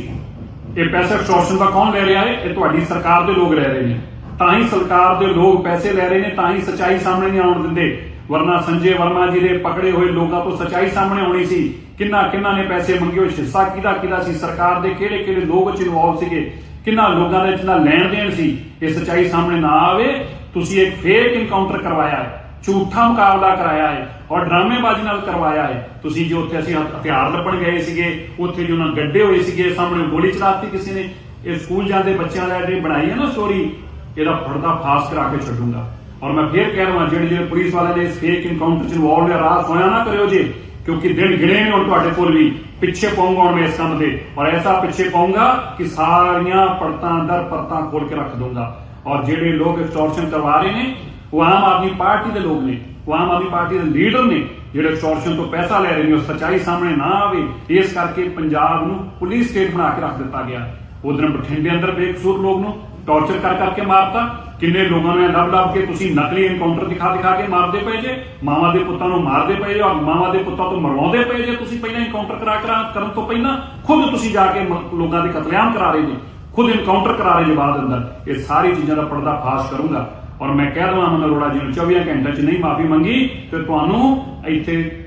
ਇਹ ਪੈਸਾ ਐਕਸਟੋਰਸ਼ਨ ਦਾ ਕੌਣ ਲੈ ਰਿਹਾ ਹੈ? ਇਹ ਤੁਹਾਡੀ ਸਰਕਾਰ ਦੇ ਲੋਕ ਲੈ ਰਹੇ ਨੇ। ਤਾਂ ਹੀ ਸਰਕਾਰ ਦੇ ਲੋਕ ਪੈਸੇ ਲੈ ਰਹੇ ਨੇ, ਤਾਂ ਹੀ ਸਚਾਈ ਸਾਹਮਣੇ ਨਹੀਂ ਆਉਣ ਦਿੰਦੇ। ਵਰਨਾ ਸੰਜੇ ਵਰਮਾ ਜੀ ਦੇ ਪਕੜੇ ਹੋਏ ਲੋਕਾਂ ਤੋਂ ਸਚਾਈ ਸਾਹਮਣੇ ਆਉਣੀ ਸੀ। ਕਿੰਨਾ ਕਿੰਨਾ ਨੇ ਪੈਸੇ ਮੰਗੇ ਹੋਏ? ਹਿੱਸਾ ਕਿਹਦਾ ਕਿਹਦਾ ਸੀ? ਸਰਕਾਰ ਦੇ ਕਿਹੜੇ ਕਿਹੜੇ ਲੋਕ ਚ ਇਨਵੋਲਵ ਸੀਗੇ? ਕਿੰਨਾ ਲੋਕਾਂ ਦੇ ਜਿੰਨਾ ਲੈਣ ਦੇਣ ਸੀ? ਇਹ ਸਚਾਈ ਸਾਹਮਣੇ ਨਾ ਆਵੇ। ਤੁਸੀਂ ਇੱਕ ਫੇਕ ਇਨਕਾਊਂਟਰ ਕਰਵਾਇਆ ਹੈ, ਝੂਠਾ ਮੁਕਾਬਲਾ ਕਰਾਇਆ ਹੈ ਔਰ ਡਰਾਮੇਬਾਜ਼ੀ ਨਾਲ ਕਰਵਾਇਆ ਹੈ। ਤੁਸੀਂ ਜੋ ਉੱਥੇ ਅਸੀਂ ਹਥਿਆਰ ਲੱਭਣ ਗਏ ਸੀਗੇ, ਉੱਥੇ ਜੋ ਉਹਨਾਂ ਗੱਡੇ ਹੋਏ ਸੀਗੇ, ਸਾਹਮਣੇ ਗੋਲੀ ਚਲਾਤੀ ਕਿਸੇ ਨੇ। ਇਹ ਸਕੂਲ ਜਾਂਦੇ ਬੱਚਿਆਂ ਦਾ ਜਿਹੜੀ ਬਣਾਈ ਹੈ ਨਾ ਸਟੋਰੀ ਇਹਦਾ ਪਰਦਾ ਫਾਸ ਕਰਾ ਕੇ ਛੱਡੂੰਗਾ। ਔਰ ਮੈਂ ਫੇਰ ਕਹਿ ਰਿਹਾ, ਜਿਹੜੇ ਜਿਹੜੇ ਪੁਲਿਸ ਵਾਲਿਆਂ ਨੇ ਇਸ ਫੇਕ ਇਨਕਾਊਂਟਰ ਚ ਇਨਵੋਲਵ ਹੈ ਰਾਤ ਹੋਇਆ ਨਾ ਕਰਿਓ ਜੀ, ਕਿਉਂਕਿ ਦਿਨ ਗਿਣੇ ਨੇ ਹੁਣ ਤੁਹਾਡੇ ਕੋਲ ਵੀ। ਪਿੱਛੇ ਪਾਉਂਗਾ ਹੁਣ ਮੈਂ ਇਸ ਕੰਮ ਤੇ। ਔਰ ਐਸਾ ਪਿੱਛੇ ਪਾਉਂਗਾ ਕਿ ਸਾਰੀਆਂ ਪਰਤਾਂ ਅੰਦਰ ਪਰਤਾਂ ਖੋਲ ਕੇ ਰੱਖ ਦੂੰਗਾ ਔਰ ਜਿਹੜੇ ਲੋਕ ਐਕਸਟੋਰਸ਼ਨ ਕਰਵਾ ਰਹੇ ਨੇ, ਉਹ ਆਮ ਆਦਮੀ ਪਾਰਟੀ ਦੇ ਲੋਕ ਨੇ, ਉਹ ਆਮ ਆਦਮੀ ਪਾਰਟੀ ਦੇ ਲੀਡਰ ਨੇ, ਜਿਹੜੇ ਐਕਸਟੋਰਸ਼ਨ ਤੋਂ ਪੈਸਾ ਲੈ ਰਹੇ ਨੇ, ਉਹ ਸੱਚਾਈ ਸਾਹਮਣੇ ਨਾ ਆਵੇ, ਇਸ ਕਰਕੇ ਪੰਜਾਬ ਨੂੰ ਪੁਲਿਸ ਸਟੇਟ ਬਣਾ ਕੇ ਰੱਖ ਦਿੱਤਾ ਗਿਆ। ਉਧਰ ਬਠਿੰਡੇ ਅੰਦਰ ਬੇਕਸੂਰ ਲੋਕ ਨੂੰ ਟੌਰਚਰ ਕਰ ਕਰਕੇ ਮਾਰਤਾ। ਕਿੰਨੇ ਲੋਕਾਂ ਨੇ ਲੱਭ ਲੱਭ ਕੇ ਤੁਸੀਂ ਨਕਲੀ ਐਨਕਾਊਂਟਰ ਦਿਖਾ ਦਿਖਾ ਕੇ ਮਾਰਦੇ ਪਏ ਜੇ? ਮਾਵਾਂ ਦੇ ਪੁੱਤਾਂ ਨੂੰ ਮਾਰਦੇ ਪਏ ਜੇ, ਔਰ ਮਾਵਾਂ ਦੇ ਪੁੱਤਾਂ ਤੋਂ ਮਰਵਾਉਂਦੇ ਪਏ ਜੇ ਤੁਸੀਂ ਪਹਿਲਾਂ ਐਨਕਾਊਂਟਰ ਕਰਾ ਕਰਾ ਕਰਨ ਤੋਂ ਪਹਿਲਾਂ? ਖੁਦ ਤੁਸੀਂ ਜਾ ਕੇ ਲੋਕਾਂ ਦੇ ਕਤਲੇਆਮ ਕਰਾ ਰਹੇ ਜੇ। ਖੁਦ ਇਨਕਾਊਂਟਰ ਕਰਾ ਰਹੇ ਜਵਾਬ ਅੰਦਰ, ਇਹ ਸਾਰੀ ਚੀਜ਼ਾਂ ਦਾ ਪਰਦਾ ਫਾਸ਼ ਕਰੂੰਗਾ। ਔਰ ਮੈਂ ਕਹਿ ਦਵਾਂ ਅਮਨ ਅਰੋੜਾ ਜੀ ਨੂੰ 24 ਘੰਟੇ 'ਚ ਨਹੀਂ ਮਾਫੀ ਮੰਗੀ, ਤੇ ਤੁਹਾਨੂੰ ਇੱਥੇ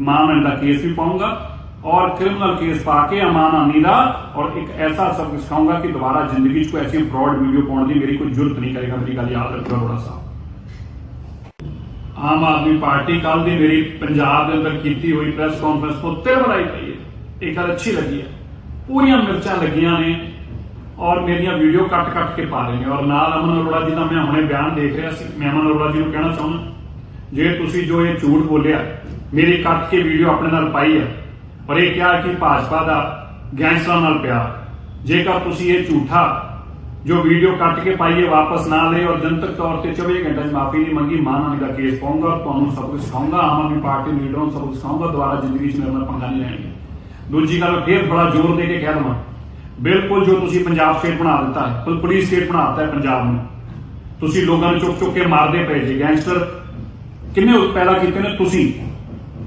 ਮਾਨਹਾਨੀ ਦਾ ਕੇਸ ਵੀ ਪਾਉਂਗਾ। ਔਰ ਕ੍ਰਿਮੀਨਲ ਕੇਸ ਪਾ ਕੇ ਅਮਾਨਹਾਨੀ ਦਾ, ਔਰ ਇੱਕ ਐਸਾ ਸਬਕ ਸਿਖਾਉਂਗਾ ਕਿ ਦੁਬਾਰਾ ਜ਼ਿੰਦਗੀ 'ਚ ਕੋਈ ਐਸੀ ਫਰਾਡ ਵੀਡੀਓ ਪਾਉਣ ਦੀ ਮੇਰੀ ਕੋਈ ਜ਼ਰੂਰਤ ਨਹੀਂ ਕਰੇਗਾ, ਮੇਰੀ ਗੱਲ ਯਾਦ ਰੱਖੋ ਅਰੋੜਾ ਸਾਹਿਬ। ਆਮ ਆਦਮੀ ਪਾਰਟੀ ਕੱਲ ਦੀ ਮੇਰੀ ਪੰਜਾਬ ਦੇ ਅੰਦਰ ਕੀਤੀ ਹੋਈ ਪ੍ਰੈਸ ਕਾਨਫਰੰਸ ਤੋਂ ਤਿਲ ਬਣਾਈ ਪਈ ਹੈ। ਇਹ ਗੱਲ ਅੱਛੀ ਲੱਗੀ ਹੈ। ਪੂਰੀਆਂ ਮਿਰਚਾਂ ਲੱਗੀਆਂ ਨੇ। ਔਰ ਮੇਰੀਆਂ ਵੀਡੀਓ ਕੱਟ ਕੱਟ ਕੇ ਪਾ ਰਹੇ ਨੇ ਔਰ ਨਾਲ ਅਮਨ ਅਰੋੜਾ ਜੀ ਦਾ ਮੈਂ ਹੁਣੇ ਬਿਆਨ ਦੇਖ ਰਿਹਾ ਸੀ। ਮੈਂ ਅਮਨ ਅਰੋੜਾ ਜੀ ਨੂੰ ਕਹਿਣਾ ਚਾਹੁੰਦਾ, ਜੇ ਤੁਸੀਂ ਜੋ ਇਹ ਝੂਠ ਬੋਲਿਆ, ਮੇਰੀ ਕੱਟ ਕੇ ਵੀਡੀਓ ਆਪਣੇ ਨਾਲ ਪਾਈ ਹੈ ਔਰ ਇਹ ਕਿਹਾ ਕਿ ਭਾਜਪਾ ਦਾ ਗੈਂਗਸਟਰਾਂ ਨਾਲ ਪਿਆਰ। ਜੇਕਰ ਤੁਸੀਂ ਇਹ ਝੂਠਾ ਜੋ ਵੀਡੀਓ ਕੱਟ ਕੇ ਪਾਈਏ ਵਾਪਸ ਨਾ ਲਏ ਔਰ ਜਨਤਕ ਤੌਰ ਤੇ 24 ਘੰਟੇ ਦੀ ਮਾਫੀ ਨਹੀਂ ਮੰਗੀ ਮਾਨਹਾਨੀ ਦਾ ਕੇਸ ਪਾਉਂਗਾ ਔਰ ਤੁਹਾਨੂੰ ਸਭ ਕੁਝ ਸਿਖਾਉਂਗਾ, ਆਮ ਆਦਮੀ ਪਾਰਟੀ ਲੀਡਰਾਂ ਨੂੰ ਸਭ ਕੁਝ ਸਿਖਾਉਂਗਾ, ਦੁਬਾਰਾ ਜ਼ਿੰਦਗੀ 'ਚ ਮੇਰੇ ਨਾਲ ਪੰਗਾ ਨਹੀਂ ਲੈਣਗੇ। ਦੂਜੀ ਗੱਲ, ਫੇਰ ਬੜਾ ਜ਼ੋਰ ਦੇ ਕੇ ਕਹਿ ਦਵਾਂ ਬਿਲਕੁਲ ਜੋ ਤੁਸੀਂ ਪੰਜਾਬ ਸਟੇਟ ਬਣਾ ਦਿੱਤਾ ਹੈ ਪੁਲਿਸ ਸਟੇਟ ਬਣਾ ਦਿੱਤਾ ਹੈ ਪੰਜਾਬ ਨੂੰ। ਤੁਸੀਂ ਲੋਕਾਂ ਨੂੰ ਚੁੱਕ ਚੁੱਕ ਕੇ ਮਾਰਦੇ ਪਏ ਜੀ ਗੈਂਗਸਟਰ ਕਿੰਨੇ ਪੈਦਾ ਕੀਤੇ ਨੇ? ਤੁਸੀਂ।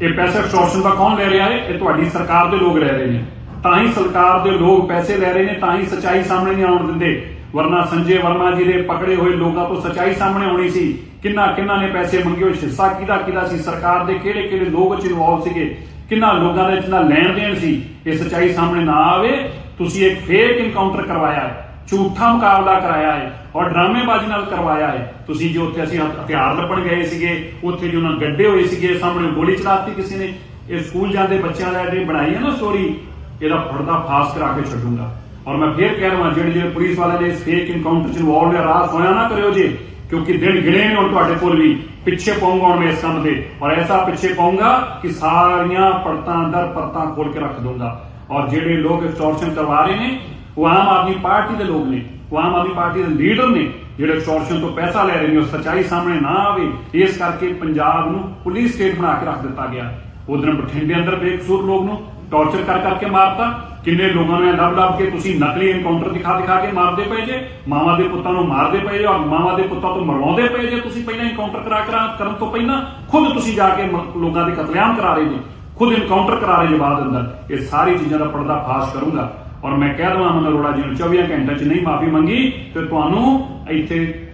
ਇਹ ਪੈਸਾ ਐਕਸਟੋਰਸ਼ਨ ਦਾ ਕੌਣ ਲੈ ਰਿਹਾ ਹੈ? ਇਹ ਤੁਹਾਡੀ ਸਰਕਾਰ ਦੇ ਲੋਕ ਲੈ ਰਹੇ ਨੇ। ਤਾਂ ਹੀ ਸਰਕਾਰ ਦੇ ਲੋਕ ਪੈਸੇ ਲੈ ਰਹੇ ਨੇ, ਤਾਂ ਹੀ ਸਚਾਈ ਸਾਹਮਣੇ ਨਹੀਂ ਆਉਣ ਦਿੰਦੇ। ਵਰਨਾ ਸੰਜੇ ਵਰਮਾ ਜੀ ਦੇ ਪਕੜੇ ਹੋਏ ਲੋਕਾਂ ਤੋਂ ਸਚਾਈ ਸਾਹਮਣੇ ਆਉਣੀ ਸੀ। ਕਿੰਨਾ ਕਿੰਨਾ ਨੇ ਪੈਸੇ ਮੰਗੇ ਹੋਏ? ਹਿੱਸਾ ਕਿਹਦਾ ਕਿਹਦਾ ਸੀ? ਸਰਕਾਰ ਦੇ ਕਿਹੜੇ ਕਿਹੜੇ ਲੋਕ ਚ ਇਨਵੋਲਵ ਸੀਗੇ? ਕਿੰਨਾ ਲੋਕਾਂ ਦੇ ਜਿੰਨਾ ਲੈਣ ਦੇਣ ਸੀ? ਇਹ ਸਚਾਈ ਸਾਹਮਣੇ ਨਾ ਆਵੇ। ਤੁਸੀਂ ਇੱਕ ਫੇਕ ਇਨਕਾਊਂਟਰ ਕਰਵਾਇਆ ਹੈ, ਝੂਠਾ ਮੁਕਾਬਲਾ ਕਰਾਇਆ ਹੈ ਔਰ ਡਰਾਮੇਬਾਜ਼ੀ ਨਾਲ ਕਰਵਾਇਆ ਹੈ। ਤੁਸੀਂ ਜੋ ਉੱਥੇ ਅਸੀਂ ਹਥਿਆਰ ਲੱਭਣ ਗਏ ਸੀਗੇ, ਉੱਥੇ ਜੋ ਉਹਨਾਂ ਗੱਡੇ ਹੋਏ ਸੀਗੇ, ਸਾਹਮਣੇ ਗੋਲੀ ਚਲਾਤੀ ਕਿਸੇ ਨੇ, ਇਹ ਸਕੂਲ ਜਾਂਦੇ ਬੱਚਿਆਂ ਦਾ ਜਿਹੜੀ ਬਣਾਈ ਹੈ ਨਾ ਸਟੋਰੀ ਇਹਦਾ ਪਰਦਾ ਫਾਸ ਕਰਾ ਕੇ ਛੱਡੂੰਗਾ। ਔਰ ਮੈਂ ਫੇਰ ਕਹਿ ਰਿਹਾ, ਜਿਹੜੇ ਜਿਹੜੇ ਪੁਲਿਸ ਵਾਲਿਆਂ ਨੇ ਇਸ ਫੇਕ ਇਨਕਾਊਂਟਰ ਚ ਇਨਵੋਲਵ ਹੈ ਰਾਤ ਹੋਇਆ ਨਾ ਕਰਿਓ ਜੀ, ਕਿਉਂਕਿ ਦਿਨ ਗਿਣੇ ਨੇ ਹੁਣ ਤੁਹਾਡੇ ਕੋਲ ਵੀ, ਪਿੱਛੇ ਪਾਉਂਗਾ ਹੁਣ ਮੈਂ ਇਸ ਕੰਮ ਦੇ। ਔਰ ਐਸਾ ਪਿੱਛੇ ਪਾਉਂਗਾ ਕਿ ਸਾਰੀਆਂ ਪਰਤਾਂ ਅੰਦਰ ਪਰਤਾਂ ਖੋਲ ਕੇ ਰੱਖ ਦੂੰਗਾ। ਔਰ ਜਿਹੜੇ ਲੋਕ ਐਕਸਟੋਰਸ਼ਨ ਕਰਵਾ ਰਹੇ ਨੇ, ਉਹ ਆਮ ਆਦਮੀ ਪਾਰਟੀ ਦੇ ਲੋਕ ਨੇ, ਉਹ ਆਮ ਆਦਮੀ ਪਾਰਟੀ ਦੇ ਲੀਡਰ ਨੇ, ਜਿਹੜੇ ਐਕਸਟੋਰਸ਼ਨ ਤੋਂ ਪੈਸਾ ਲੈ ਰਹੇ ਨੇ, ਉਹ ਸੱਚਾਈ ਸਾਹਮਣੇ ਨਾ ਆਵੇ, ਇਸ ਕਰਕੇ ਪੰਜਾਬ ਨੂੰ ਪੁਲਿਸ ਸਟੇਟ ਬਣਾ ਕੇ ਰੱਖ ਦਿੱਤਾ ਗਿਆ। ਉਧਰ ਬਠਿੰਡੇ ਅੰਦਰ ਬੇਕਸੂਰ ਲੋਕ ਨੂੰ ਟੌਰਚਰ ਕਰ ਕਰਕੇ ਮਾਰਤਾ। ਕਿੰਨੇ ਲੋਕਾਂ ਨੇ ਲੱਭ ਲੱਭ ਕੇ ਤੁਸੀਂ ਨਕਲੀ ਐਨਕਾਊਂਟਰ ਦਿਖਾ ਦਿਖਾ ਕੇ ਮਾਰਦੇ ਪਏ ਜੇ? ਮਾਵਾਂ ਦੇ ਪੁੱਤਾਂ ਨੂੰ ਮਾਰਦੇ ਪਏ ਜੇ, ਔਰ ਮਾਵਾਂ ਦੇ ਪੁੱਤਾਂ ਤੋਂ ਮਰਵਾਉਂਦੇ ਪਏ ਜੇ ਤੁਸੀਂ ਪਹਿਲਾਂ ਐਨਕਾਊਂਟਰ ਕਰਾ ਕਰਾ ਕਰਨ ਤੋਂ ਪਹਿਲਾਂ? ਖੁਦ ਤੁਸੀਂ ਜਾ ਕੇ ਲੋਕਾਂ ਦੇ ਕਤਲੇਆਮ ਕਰਾ ਰਹੇ ਜੇ। ਖੁਦ ਐਨਕਾਊਂਟਰ ਕਰਾ ਰਹੇ ਬਾਅਦ ਅੰਦਰ ਇਹ ਸਾਰੀ ਚੀਜ਼ਾਂ ਦਾ ਪਰਦਾ ਫਾਸ਼ ਕਰੂੰਗਾ। ਔਰ ਮੈਂ ਕਹਿ ਦਵਾਂ ਅਮਨ ਅਰੋੜਾ ਜੀ ਨੂੰ 24 ਘੰਟੇ 'ਚ ਨਹੀਂ ਮਾਫੀ ਮੰਗੀ, ਤੇ ਤੁਹਾਨੂੰ ਇੱਥੇ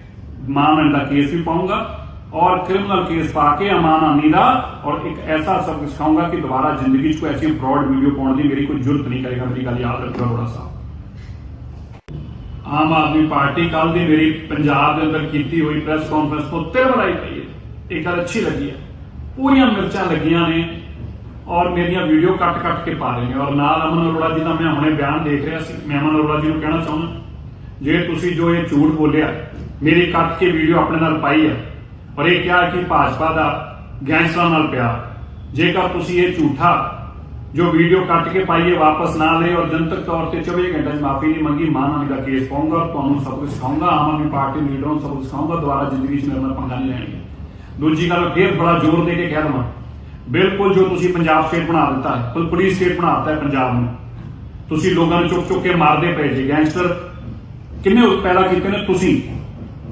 ਮਾਨਹਾਨੀ ਦਾ ਕੇਸ ਵੀ ਪਾਉਂਗਾ। ਔਰ ਕ੍ਰਿਮੀਨਲ ਕੇਸ ਪਾ ਕੇ ਅਮਾਨਹਾਨੀ ਦਾ, ਔਰ ਇੱਕ ਐਸਾ ਸਬਕ ਸਿਖਾਉਂਗਾ ਕਿ ਦੁਬਾਰਾ ਜ਼ਿੰਦਗੀ 'ਚ ਕੋਈ ਐਸੀ ਫਰਾਡ ਵੀਡੀਓ ਪਾਉਣ ਦੀ ਮੇਰੀ ਕੋਈ ਜ਼ਰੂਰਤ ਨਹੀਂ ਕਰੇਗਾ। ਮੇਰੀ ਗੱਲ ਯਾਦ ਰੱਖੋ ਅਰੋੜਾ ਸਾਹਿਬ। ਆਮ ਆਦਮੀ ਪਾਰਟੀ ਕੱਲ ਦੀ ਮੇਰੀ ਪੰਜਾਬ ਦੇ ਅੰਦਰ ਕੀਤੀ ਹੋਈ ਪ੍ਰੈਸ ਕਾਨਫਰੰਸ ਤੋਂ ਤਿਲ ਬਣਾਈ ਪਈ ਹੈ। ਇਹ ਗੱਲ ਅੱਛੀ ਲੱਗੀ ਹੈ। ਪੂਰੀਆਂ ਮਿਰਚਾਂ ਲੱਗੀਆਂ ਨੇ। ਔਰ ਮੇਰੀਆਂ ਵੀਡੀਓ ਕੱਟ ਕੱਟ ਕੇ ਪਾ ਰਹੇ ਨੇ। ਔਰ ਨਾਲ ਅਮਨ ਅਰੋੜਾ ਜੀ ਦਾ ਮੈਂ ਹੁਣੇ ਬਿਆਨ ਦੇਖ ਰਿਹਾ ਸੀ। ਮੈਂ ਅਮਨ ਅਰੋੜਾ ਜੀ ਨੂੰ ਕਹਿਣਾ ਚਾਹੁੰਦਾ, ਜੇ ਤੁਸੀਂ ਜੋ ਇਹ ਝੂਠ ਬੋਲਿਆ, ਮੇਰੀ ਕੱਟ ਕੇ ਵੀਡੀਓ ਆਪਣੇ ਨਾਲ ਪਾਈ ਹੈ ਔਰ ਇਹ ਕਿਹਾ ਕਿ ਭਾਜਪਾ ਦਾ ਗੈਂਗਸਟਰਾਂ ਨਾਲ ਪਿਆਰ। ਜੇਕਰ ਤੁਸੀਂ ਇਹ ਝੂਠਾ ਜੋ ਵੀਡੀਓ ਕੱਟ ਕੇ ਪਾਈਏ ਵਾਪਸ ਨਾ ਲਏ ਔਰ ਜਨਤਕ ਤੌਰ ਤੇ 24 ਘੰਟੇ ਦੀ ਮਾਫੀ ਨਹੀਂ ਮੰਗੀ, ਮਾਨ ਦਾ ਕੇਸ ਪਾਉਂਗਾ ਔਰ ਤੁਹਾਨੂੰ ਸਭ ਕੁਝ ਸਿਖਾਉਂਗਾ, ਆਮ ਆਦਮੀ ਪਾਰਟੀ ਲੀਡਰਾਂ ਨੂੰ ਸਭ ਕੁਝ ਸਿਖਾਉਂਗਾ, ਦੁਬਾਰਾ ਜ਼ਿੰਦਗੀ 'ਚ ਮੇਰੇ ਨਾਲ ਪੰਗਾ ਨਹੀਂ ਲੈਣਗੇ। ਦੂਜੀ ਗੱਲ, ਫੇਰ ਬੜਾ ਜ਼ੋਰ ਦੇ ਕੇ ਕਹਿ ਦਵਾਂ ਬਿਲਕੁਲ ਜੋ ਤੁਸੀਂ ਪੰਜਾਬ ਸਟੇਟ ਬਣਾ ਦਿੱਤਾ ਹੈ ਪੁਲਿਸ ਸਟੇਟ ਬਣਾ ਦਿੱਤਾ ਹੈ ਪੰਜਾਬ ਨੂੰ। ਤੁਸੀਂ ਲੋਕਾਂ ਨੂੰ ਚੁੱਕ ਚੁੱਕ ਕੇ ਮਾਰਦੇ ਪਏ ਜੀ ਗੈਂਗਸਟਰ ਕਿੰਨੇ ਪੈਦਾ ਕੀਤੇ ਨੇ ਤੁਸੀਂ?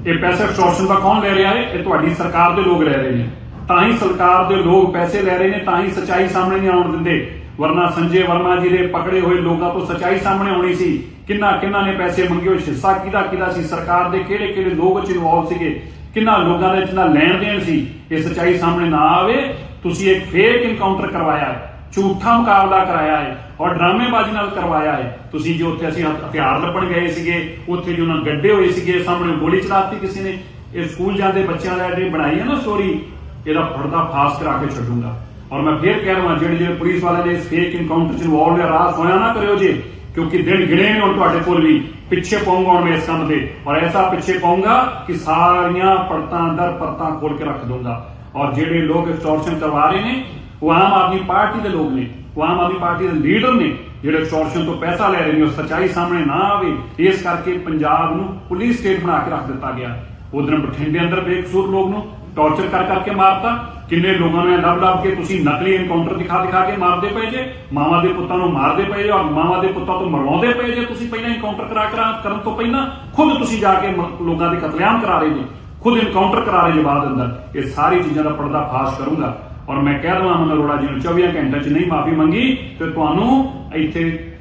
ਇਹ ਪੈਸੇ ਐਕਸਟੋਰਸ਼ਨ ਦਾ ਕੌਣ ਲੈ ਰਿਹਾ ਹੈ? ਇਹ ਤੁਹਾਡੀ ਸਰਕਾਰ ਦੇ ਲੋਕ ਲੈ ਰਹੇ ਨੇ। ਤਾਂ ਹੀ ਸਰਕਾਰ ਦੇ ਲੋਕ ਪੈਸੇ ਲੈ ਰਹੇ ਨੇ, ਤਾਂ ਹੀ ਸੱਚਾਈ ਸਾਹਮਣੇ ਨਹੀਂ ਆਉਣ ਦਿੰਦੇ। ਵਰਨਾ ਸੰਜੇ ਵਰਮਾ ਜੀ ਦੇ ਪਕੜੇ ਹੋਏ ਲੋਕਾਂ ਤੋਂ ਸੱਚਾਈ ਸਾਹਮਣੇ ਆਉਣੀ ਸੀ। ਕਿੰਨਾ ਕਿੰਨਾ ਨੇ ਪੈਸੇ ਮੰਗੇ ਹੋਏ? ਹਿੱਸਾ ਕਿਹਦਾ ਕਿਹਦਾ ਸੀ? ਸਰਕਾਰ ਦੇ ਕਿਹੜੇ ਕਿਹੜੇ ਲੋਕ ਚ ਇਨਵੋਲਵ ਸੀਗੇ? ਕਿੰਨਾ ਲੋਕਾਂ ਦਾ ਇਤਨਾ ਲੈਣ ਦੇਣ ਸੀ? ਇਹ ਸੱਚਾਈ ਸਾਹਮਣੇ ਨਾ ਆਵੇ। ਤੁਸੀਂ ਇੱਕ ਫੇਕ ਇਨਕਾਊਂਟਰ ਕਰਵਾਇਆ ਹੈ, ਝੂਠਾ ਮੁਕਾਬਲਾ ਕਰਾਇਆ ਹੈ ਔਰ ਡਰਾਮੇਬਾਜ਼ੀ ਨਾਲ ਕਰਵਾਇਆ ਹੈ। ਤੁਸੀਂ ਜੋ ਉੱਥੇ ਅਸੀਂ ਹਥਿਆਰ ਲੱਭਣ ਗਏ ਸੀਗੇ, ਉੱਥੇ ਜੋ ਉਹਨਾਂ ਗੱਡੇ ਹੋਏ ਸੀਗੇ, ਸਾਹਮਣੇ ਗੋਲੀ ਚਲਾਤੀ ਕਿਸੇ ਨੇ, ਇਹ ਸਕੂਲ ਜਾਂਦੇ ਬੱਚਿਆਂ ਦਾ ਜਿਹੜੀ ਬਣਾਈ ਹੈ ਨਾ ਸਟੋਰੀ ਇਹਦਾ ਪਰਦਾ ਫਾਸ ਕਰਾ ਕੇ ਛੱਡੂੰਗਾ। ਔਰ ਮੈਂ ਫੇਰ ਕਹਿ ਰਿਹਾ, ਜਿਹੜੇ ਜਿਹੜੇ ਪੁਲਿਸ ਵਾਲਿਆਂ ਨੇ ਇਸ ਫੇਕ ਇਨਕਾਊਂਟਰ ਚ ਇਨਵੋਲਵ ਹੈ ਰਾਸ ਹੋਇਆ ਨਾ ਕਰਿਓ ਜੀ, ਕਿਉਂਕਿ ਦਿਨ ਗਿਣੇ ਨੇ ਹੁਣ ਤੁਹਾਡੇ ਕੋਲ ਵੀ, ਪਿੱਛੇ ਪਾਉਂਗਾ ਹੁਣ ਮੈਂ ਇਸ ਕੰਮ ਤੇ। ਔਰ ਐਸਾ ਪਿੱਛੇ ਪਾਉਂਗਾ ਕਿ ਸਾਰੀਆਂ ਪਰਤਾਂ ਅੰਦਰ ਪਰਤਾਂ ਖੋਲ ਕੇ ਰੱਖ ਦੂੰਗਾ ਔਰ ਜਿਹੜੇ ਲੋਕ ਐਕਸਟੋਰਸ਼ਨ ਕਰਵਾ ਰਹੇ ਨੇ, ਉਹ ਆਮ ਆਦਮੀ ਪਾਰਟੀ ਦੇ ਲੋਕ ਨੇ, ਉਹ ਆਮ ਆਦਮੀ ਪਾਰਟੀ ਦੇ ਲੀਡਰ ਨੇ, ਜਿਹੜੇ ਐਕਸਟੋਰਸ਼ਨ ਤੋਂ ਪੈਸਾ ਲੈ ਰਹੇ ਨੇ, ਉਹ ਸੱਚਾਈ ਸਾਹਮਣੇ ਨਾ ਆਵੇ, ਇਸ ਕਰਕੇ ਪੰਜਾਬ ਨੂੰ ਪੁਲਿਸ ਸਟੇਟ ਬਣਾ ਕੇ ਰੱਖ ਦਿੱਤਾ ਗਿਆ। ਉਧਰ ਬਠਿੰਡੇ ਅੰਦਰ ਬੇਕਸੂਰ ਲੋਕ ਨੂੰ ਟੌਰਚਰ ਕਰ ਕਰਕੇ ਮਾਰਤਾ। ਕਿੰਨੇ ਲੋਕਾਂ ਨੇ ਲੱਭ ਲੱਭ ਕੇ ਤੁਸੀਂ ਨਕਲੀ ਐਨਕਾਊਂਟਰ ਦਿਖਾ ਦਿਖਾ ਕੇ ਮਾਰਦੇ ਪਏ ਜੇ? ਮਾਵਾਂ ਦੇ ਪੁੱਤਾਂ ਨੂੰ ਮਾਰਦੇ ਪਏ ਜੇ, ਔਰ ਮਾਵਾਂ ਦੇ ਪੁੱਤਾਂ ਤੋਂ ਮਰਵਾਉਂਦੇ ਪਏ ਜੇ ਤੁਸੀਂ ਪਹਿਲਾਂ ਐਨਕਾਊਂਟਰ ਕਰਾ ਕਰਾ ਕਰਨ ਤੋਂ ਪਹਿਲਾਂ? ਖੁਦ ਤੁਸੀਂ ਜਾ ਕੇ ਲੋਕਾਂ ਦੇ ਕਤਲੇਆਮ ਕਰਾ ਰਹੇ ਜੇ। ਖੁਦ ਇਨਕਾਊਂਟਰ ਕਰਾ ਰਹੇ ਜਵਾਬ ਅੰਦਰ ਇਹ ਸਾਰੀ ਚੀਜ਼ਾਂ ਦਾ ਪਰਦਾ ਫਾਸ਼ ਕਰੂੰਗਾ। ਔਰ ਮੈਂ ਕਹਿ ਦਵਾਂ ਅਮਨ ਅਰੋੜਾ ਜੀ ਨੂੰ 24 ਘੰਟੇ 'ਚ ਨਹੀਂ ਮਾਫੀ ਮੰਗੀ, ਤੇ ਤੁਹਾਨੂੰ ਇੱਥੇ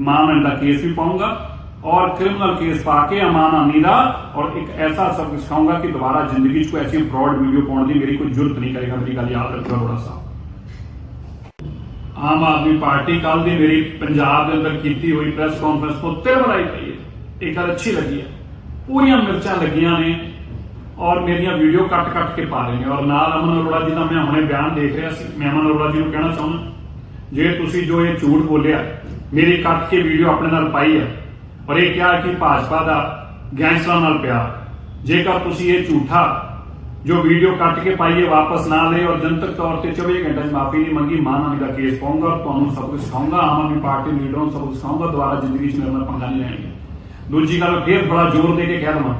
ਮਾਨਨ ਦਾ ਕੇਸ ਵੀ ਪਾਉਂਗਾ। ਔਰ ਕ੍ਰਿਮੀਨਲ ਕੇਸ ਪਾ ਕੇ ਅਮਾਨ ਆਨੀ ਔਰ ਇੱਕ ਐਸਾ ਸਬਕ ਸਿਖਾਉਂਗਾ ਕਿ ਦੁਬਾਰਾ ਜ਼ਿੰਦਗੀ 'ਚ ਕੋਈ ਐਸੀ ਫਰਾਡ ਵੀਡੀਓ ਪਾਉਣ ਦੀ ਮੇਰੀ ਕੋਈ ਜ਼ਰੂਰਤ ਨਹੀਂ ਕਰੇਗਾ, ਮੇਰੀ ਗੱਲ ਯਾਦ ਰੱਖੋ ਅਰੋੜਾ ਸਾਹਿਬ। ਆਮ ਆਦਮੀ ਪਾਰਟੀ ਕੱਲ ਦੀ ਮੇਰੀ ਪੰਜਾਬ ਦੇ ਅੰਦਰ ਕੀਤੀ ਹੋਈ ਪ੍ਰੈਸ ਕਾਨਫਰੰਸ ਤੋਂ ਤਿਰ ਬਣਾਈ ਪਈ ਹੈ। ਇਹ ਗੱਲ ਅੱਛੀ ਲੱਗੀ ਹੈ। ਪੂਰੀਆਂ ਮਿਰਚਾਂ ਲੱਗੀਆਂ ਨੇ। ਔਰ ਮੇਰੀਆਂ ਵੀਡੀਓ ਕੱਟ ਕੱਟ ਕੇ ਪਾ ਰਹੇ ਨੇ ਔਰ ਨਾਲ ਅਮਨ ਅਰੋੜਾ ਜੀ ਦਾ ਮੈਂ ਹੁਣੇ ਬਿਆਨ ਦੇਖ ਰਿਹਾ ਸੀ। ਮੈਂ ਅਮਨ ਅਰੋੜਾ ਜੀ ਨੂੰ ਕਹਿਣਾ ਚਾਹੁੰਦਾ, ਜੇ ਤੁਸੀਂ ਜੋ ਇਹ ਝੂਠ ਬੋਲਿਆ, ਮੇਰੀ ਕੱਟ ਕੇ ਵੀਡੀਓ ਆਪਣੇ ਨਾਲ ਪਾਈ ਹੈ ਔਰ ਇਹ ਕਿਹਾ ਕਿ ਭਾਜਪਾ ਦਾ ਗੈਂਗਸਟਰਾਂ ਨਾਲ ਪਿਆਰ। ਜੇਕਰ ਤੁਸੀਂ ਇਹ ਝੂਠਾ ਜੋ ਵੀਡੀਓ ਕੱਟ ਕੇ ਪਾਈਏ ਵਾਪਸ ਨਾ ਲਏ ਔਰ ਜਨਤਕ ਤੌਰ ਤੇ 24 ਘੰਟੇ ਦੀ ਮਾਫੀ ਨਹੀਂ ਮੰਗੀ, ਮਾਨ ਦਾ ਕੇਸ ਪਾਉਂਗਾ ਔਰ ਤੁਹਾਨੂੰ ਸਭ ਕੁਝ ਸਿਖਾਉਂਗਾ, ਆਮ ਆਦਮੀ ਪਾਰਟੀ ਲੀਡਰਾਂ ਨੂੰ ਸਭ ਕੁਝ ਸਿਖਾਉਂਗਾ ਦੁਬਾਰਾ ਜ਼ਿੰਦਗੀ 'ਚ ਮੇਰੇ ਨਾਲ ਪੰਗਾ ਨਹੀਂ ਲੈਣਗੇ। ਦੂਜੀ ਗੱਲ, ਫੇਰ ਬੜਾ ਜ਼ੋਰ ਦੇ ਕੇ ਕਹਿ ਦਵਾਂ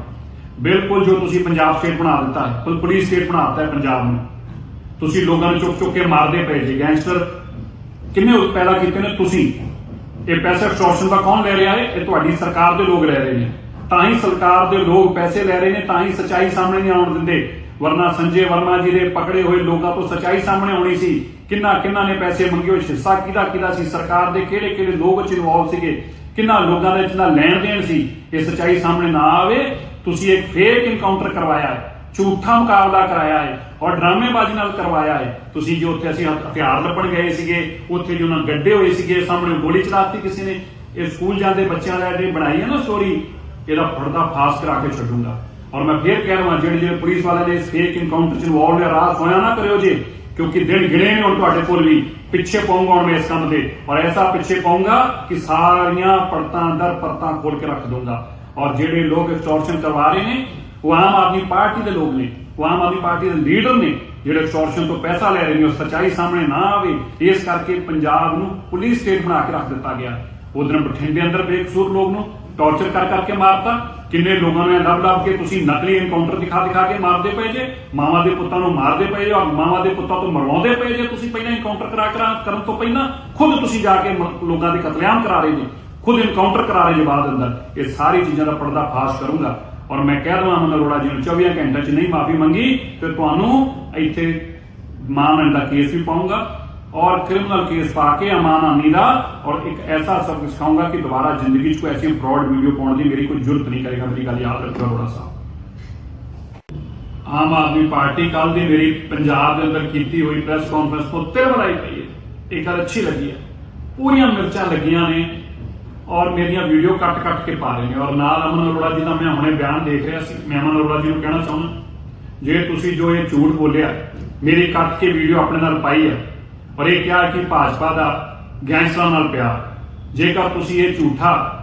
ਬਿਲਕੁਲ ਜੋ ਤੁਸੀਂ ਪੰਜਾਬ ਸਟੇਟ ਬਣਾ ਦਿੱਤਾ ਹੈ ਪੁਲਿਸ ਸਟੇਟ ਬਣਾ ਦਿੱਤਾ ਹੈ ਪੰਜਾਬ ਨੂੰ। ਤੁਸੀਂ ਲੋਕਾਂ ਨੂੰ ਚੁੱਕ ਚੁੱਕ ਕੇ ਮਾਰਦੇ ਪਏ ਜੀ ਗੈਂਗਸਟਰ ਕਿੰਨੇ ਪੈਦਾ ਕੀਤੇ ਨੇ? ਤੁਸੀਂ। ਇਹ ਪੈਸੇ ਐਕਸਟੋਰਸ਼ਨ ਦਾ ਕੌਣ ਲੈ ਰਿਹਾ ਹੈ? ਇਹ ਤੁਹਾਡੀ ਸਰਕਾਰ ਦੇ ਲੋਕ ਲੈ ਰਹੇ ਨੇ। ਤਾਂ ਹੀ ਸਰਕਾਰ ਦੇ ਲੋਕ ਪੈਸੇ ਲੈ ਰਹੇ ਨੇ, ਤਾਂ ਹੀ ਸੱਚਾਈ ਸਾਹਮਣੇ ਨਹੀਂ ਆਉਣ ਦਿੰਦੇ। ਵਰਨਾ ਸੰਜੇ ਵਰਮਾ ਜੀ ਦੇ ਪਕੜੇ ਹੋਏ ਲੋਕਾਂ ਤੋਂ ਸੱਚਾਈ ਸਾਹਮਣੇ ਆਉਣੀ ਸੀ। ਕਿੰਨਾ ਕਿੰਨਾ ਨੇ ਪੈਸੇ ਮੰਗੇ ਹੋਏ? ਹਿੱਸਾ ਕਿਹਦਾ ਕਿਹਦਾ ਸੀ? ਸਰਕਾਰ ਦੇ ਕਿਹੜੇ ਕਿਹੜੇ ਲੋਕ ਚ ਇਨਵੋਲਵ ਸੀਗੇ? ਕਿੰਨਾ ਲੋਕਾਂ ਦਾ ਇਤਨਾ ਲੈਣ ਦੇਣ ਸੀ? ਇਹ ਸੱਚਾਈ ਸਾਹਮਣੇ ਨਾ ਆਵੇ। ਤੁਸੀਂ ਇੱਕ ਫੇਕ ਇਨਕਾਊਂਟਰ ਕਰਵਾਇਆ ਹੈ, ਝੂਠਾ ਮੁਕਾਬਲਾ ਕਰਾਇਆ ਹੈ ਔਰ ਡਰਾਮੇਬਾਜ਼ੀ ਨਾਲ ਕਰਵਾਇਆ ਹੈ। ਤੁਸੀਂ ਜੋ ਉੱਥੇ ਅਸੀਂ ਹਥਿਆਰ ਲੱਭਣ ਗਏ ਸੀਗੇ, ਉੱਥੇ ਜੋ ਉਹਨਾਂ ਗੱਡੇ ਹੋਏ ਸੀਗੇ, ਸਾਹਮਣੇ ਗੋਲੀ ਚਲਾਤੀ ਕਿਸੇ ਨੇ, ਇਹ ਸਕੂਲ ਜਾਂਦੇ ਬੱਚਿਆਂ ਦਾ ਜਿਹੜੀ ਬਣਾਈ ਹੈ ਨਾ ਸਟੋਰੀ ਇਹਦਾ ਪਰਦਾ ਫਾਸ ਕਰਾ ਕੇ ਛੱਡੂੰਗਾ। ਔਰ ਮੈਂ ਫੇਰ ਕਹਿ ਰਿਹਾ, ਜਿਹੜੇ ਜਿਹੜੇ ਪੁਲਿਸ ਵਾਲਿਆਂ ਨੇ ਇਸ ਫੇਕ ਇਨਕਾਊਂਟਰ ਚ ਇਨਵੋਲਵ ਹੈ ਰਾਸ ਹੋਇਆ ਨਾ ਕਰਿਓ ਜੀ, ਕਿਉਂਕਿ ਦਿਨ ਗਿਣੇ ਨੇ ਹੁਣ ਤੁਹਾਡੇ ਕੋਲ ਵੀ, ਪਿੱਛੇ ਪਾਉਂਗਾ ਹੁਣ ਮੈਂ ਇਸ ਕੰਮ ਤੇ ਔਰ ਐਸਾ ਪਿੱਛੇ ਪਾਉਂਗਾ ਕਿ ਸਾਰੀਆਂ ਪਰਤਾਂ ਅੰਦਰ ਪਰਤਾਂ ਖੋਲ ਕੇ ਰੱਖ ਦੂੰਗਾ ਔਰ ਜਿਹੜੇ ਲੋਕ ਐਕਸਟੋਰਸ਼ਨ ਕਰਵਾ ਰਹੇ ਨੇ, ਉਹ ਆਮ ਆਦਮੀ ਪਾਰਟੀ ਦੇ ਲੋਕ ਨੇ, ਉਹ ਆਮ ਆਦਮੀ ਪਾਰਟੀ ਦੇ ਲੀਡਰ ਨੇ, ਜਿਹੜੇ ਐਕਸਟੋਰਸ਼ਨ ਤੋਂ ਪੈਸਾ ਲੈ ਰਹੇ ਨੇ, ਉਹ ਸੱਚਾਈ ਸਾਹਮਣੇ ਨਾ ਆਵੇ, ਇਸ ਕਰਕੇ ਪੰਜਾਬ ਨੂੰ ਪੁਲਿਸ ਸਟੇਟ ਬਣਾ ਕੇ ਰੱਖ ਦਿੱਤਾ ਗਿਆ। ਉਧਰ ਬਠਿੰਡੇ ਅੰਦਰ ਬੇਕਸੂਰ ਲੋਕ ਨੂੰ ਟੌਰਚਰ ਕਰ ਕਰਕੇ ਮਾਰਤਾ। ਕਿੰਨੇ ਲੋਕਾਂ ਨੇ ਲੱਭ ਲੱਭ ਕੇ ਤੁਸੀਂ ਨਕਲੀ ਐਨਕਾਊਂਟਰ ਦਿਖਾ ਦਿਖਾ ਕੇ ਮਾਰਦੇ ਪਏ ਜੇ? ਮਾਵਾਂ ਦੇ ਪੁੱਤਾਂ ਨੂੰ ਮਾਰਦੇ ਪਏ ਜੇ, ਔਰ ਮਾਵਾਂ ਦੇ ਪੁੱਤਾਂ ਤੋਂ ਮਰਵਾਉਂਦੇ ਪਏ ਜੇ ਤੁਸੀਂ ਪਹਿਲਾਂ ਐਨਕਾਊਂਟਰ ਕਰਾ ਕਰਾ ਕਰਨ ਤੋਂ ਪਹਿਲਾਂ? ਖੁਦ ਤੁਸੀਂ ਜਾ ਕੇ ਲੋਕਾਂ ਦੇ ਕਤਲੇਆਮ ਕਰਾ ਰਹੇ ਜੇ। ਖੁਦ ਇਨਕਾਊਂਟਰ ਕਰਾਰੇ ਦੇ ਬਾਅਦ ਅੰਦਰ। ਇਹ ਸਾਰੀ ਚੀਜ਼ਾਂ ਦਾ ਪਰਦਾ ਫਾਸ਼ ਕਰੂੰਗਾ। ਔਰ ਮੈਂ ਕਹਿ ਦਵਾਂ ਅਮਨ ਅਰੋੜਾ ਜੀ ਨੂੰ 24 ਘੰਟੇ 'ਚ ਨਹੀਂ ਮਾਫੀ ਮੰਗੀ, ਫਿਰ ਤੁਹਾਨੂੰ ਇੱਥੇ ਮਾਨਨ ਦਾ ਕੇਸ ਵੀ ਪਾਉਂਗਾ। ਔਰ ਕ੍ਰਿਮੀਨਲ ਕੇਸ ਪਾ ਕੇ ਅਮਾਨ ਆਨੀ ਦਾ, ਔਰ ਇੱਕ ਐਸਾ ਸਬਕ ਸਿਖਾਉਂਗਾ ਕਿ ਦੁਬਾਰਾ ਜ਼ਿੰਦਗੀ 'ਚ ਕੋਈ ਐਸੀ ਫਰਾਡ ਵੀਡੀਓ ਪਾਉਣ ਦੀ ਮੇਰੀ ਕੋਈ ਜ਼ਰੂਰਤ ਨਹੀਂ ਕਰੇਗਾ। ਮੇਰੀ ਗੱਲ ਯਾਦ ਰੱਖਿਓ ਅਰੋੜਾ ਸਾਹਿਬ। ਆਮ ਆਦਮੀ ਪਾਰਟੀ ਕੱਲ ਦੀ ਮੇਰੀ ਪੰਜਾਬ ਦੇ ਅੰਦਰ ਕੀਤੀ ਹੋਈ ਪ੍ਰੈਸ ਕਾਨਫਰੰਸ ਤੋਂ ਤਿਰ ਬਣਾਈ ਪਈ ਹੈ। ਇਹ ਗੱਲ ਅੱਛੀ ਲੱਗੀ ਹੈ। ਪੂਰੀਆਂ ਮਿਰਚਾਂ ਲੱਗੀਆਂ ਨੇ। ਔਰ ਮੇਰੀਆਂ ਵੀਡੀਓ ਕੱਟ ਕੱਟ ਕੇ ਪਾ ਰਹੇ ਨੇ। ਔਰ ਨਾਲ ਅਮਨ ਅਰੋੜਾ ਜੀ ਦਾ ਮੈਂ ਹੁਣੇ ਬਿਆਨ ਦੇਖ ਰਿਹਾ ਸੀ। ਮੈਂ ਅਮਨ ਅਰੋੜਾ ਜੀ ਨੂੰ ਕਹਿਣਾ ਚਾਹੁੰਦਾ, ਜੇ ਤੁਸੀਂ ਜੋ ਇਹ ਝੂਠ ਬੋਲਿਆ, ਮੇਰੀ ਕੱਟ ਕੇ ਵੀਡੀਓ ਆਪਣੇ ਨਾਲ ਪਾਈ ਹੈ ਔਰ ਇਹ ਕਿਹਾ ਕਿ ਭਾਜਪਾ ਦਾ ਗੈਂਗਸਟਰਾਂ ਨਾਲ ਪਿਆਰ। ਜੇਕਰ ਤੁਸੀਂ ਇਹ ਝੂਠਾ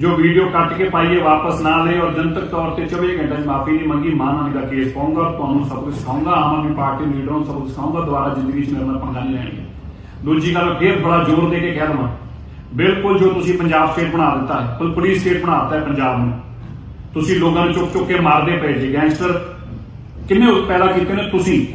ਜੋ ਵੀਡੀਓ ਕੱਟ ਕੇ ਪਾਈਏ ਵਾਪਸ ਨਾ ਲਏ ਔਰ ਜਨਤਕ ਤੌਰ ਤੇ 24 ਘੰਟੇ ਦੀ ਮਾਫੀ ਨਹੀਂ ਮੰਗੀ, ਮਾਨ ਦਾ ਕੇਸ ਪਾਉਂਗਾ ਔਰ ਤੁਹਾਨੂੰ ਸਭ ਕੁਝ ਸਿਖਾਉਂਗਾ, ਆਮ ਆਦਮੀ ਪਾਰਟੀ ਲੀਡਰਾਂ ਨੂੰ ਸਭ ਕੁਝ ਸਿਖਾਉਂਗਾ ਦੁਬਾਰਾ ਜ਼ਿੰਦਗੀ 'ਚ ਮੇਰੇ ਨਾਲ ਪੰਗਾ ਨਹੀਂ ਲੈਣਗੇ। ਦੂਜੀ ਗੱਲ, ਫੇਰ ਬੜਾ ਜ਼ੋਰ ਦੇ ਕੇ ਕਹਿ ਦਵਾਂ ਬਿਲਕੁਲ ਜੋ ਤੁਸੀਂ ਪੰਜਾਬ ਸਟੇਟ ਬਣਾ ਦਿੱਤਾ ਹੈ ਪੁਲਿਸ ਸਟੇਟ ਬਣਾ ਦਿੱਤਾ ਹੈ ਪੰਜਾਬ ਨੂੰ। ਤੁਸੀਂ ਲੋਕਾਂ ਨੂੰ ਚੁੱਕ ਚੁੱਕ ਕੇ ਮਾਰਦੇ ਪਏ ਜੀ ਗੈਂਗਸਟਰ ਕਿੰਨੇ ਪੈਦਾ ਕੀਤੇ ਨੇ ਤੁਸੀਂ?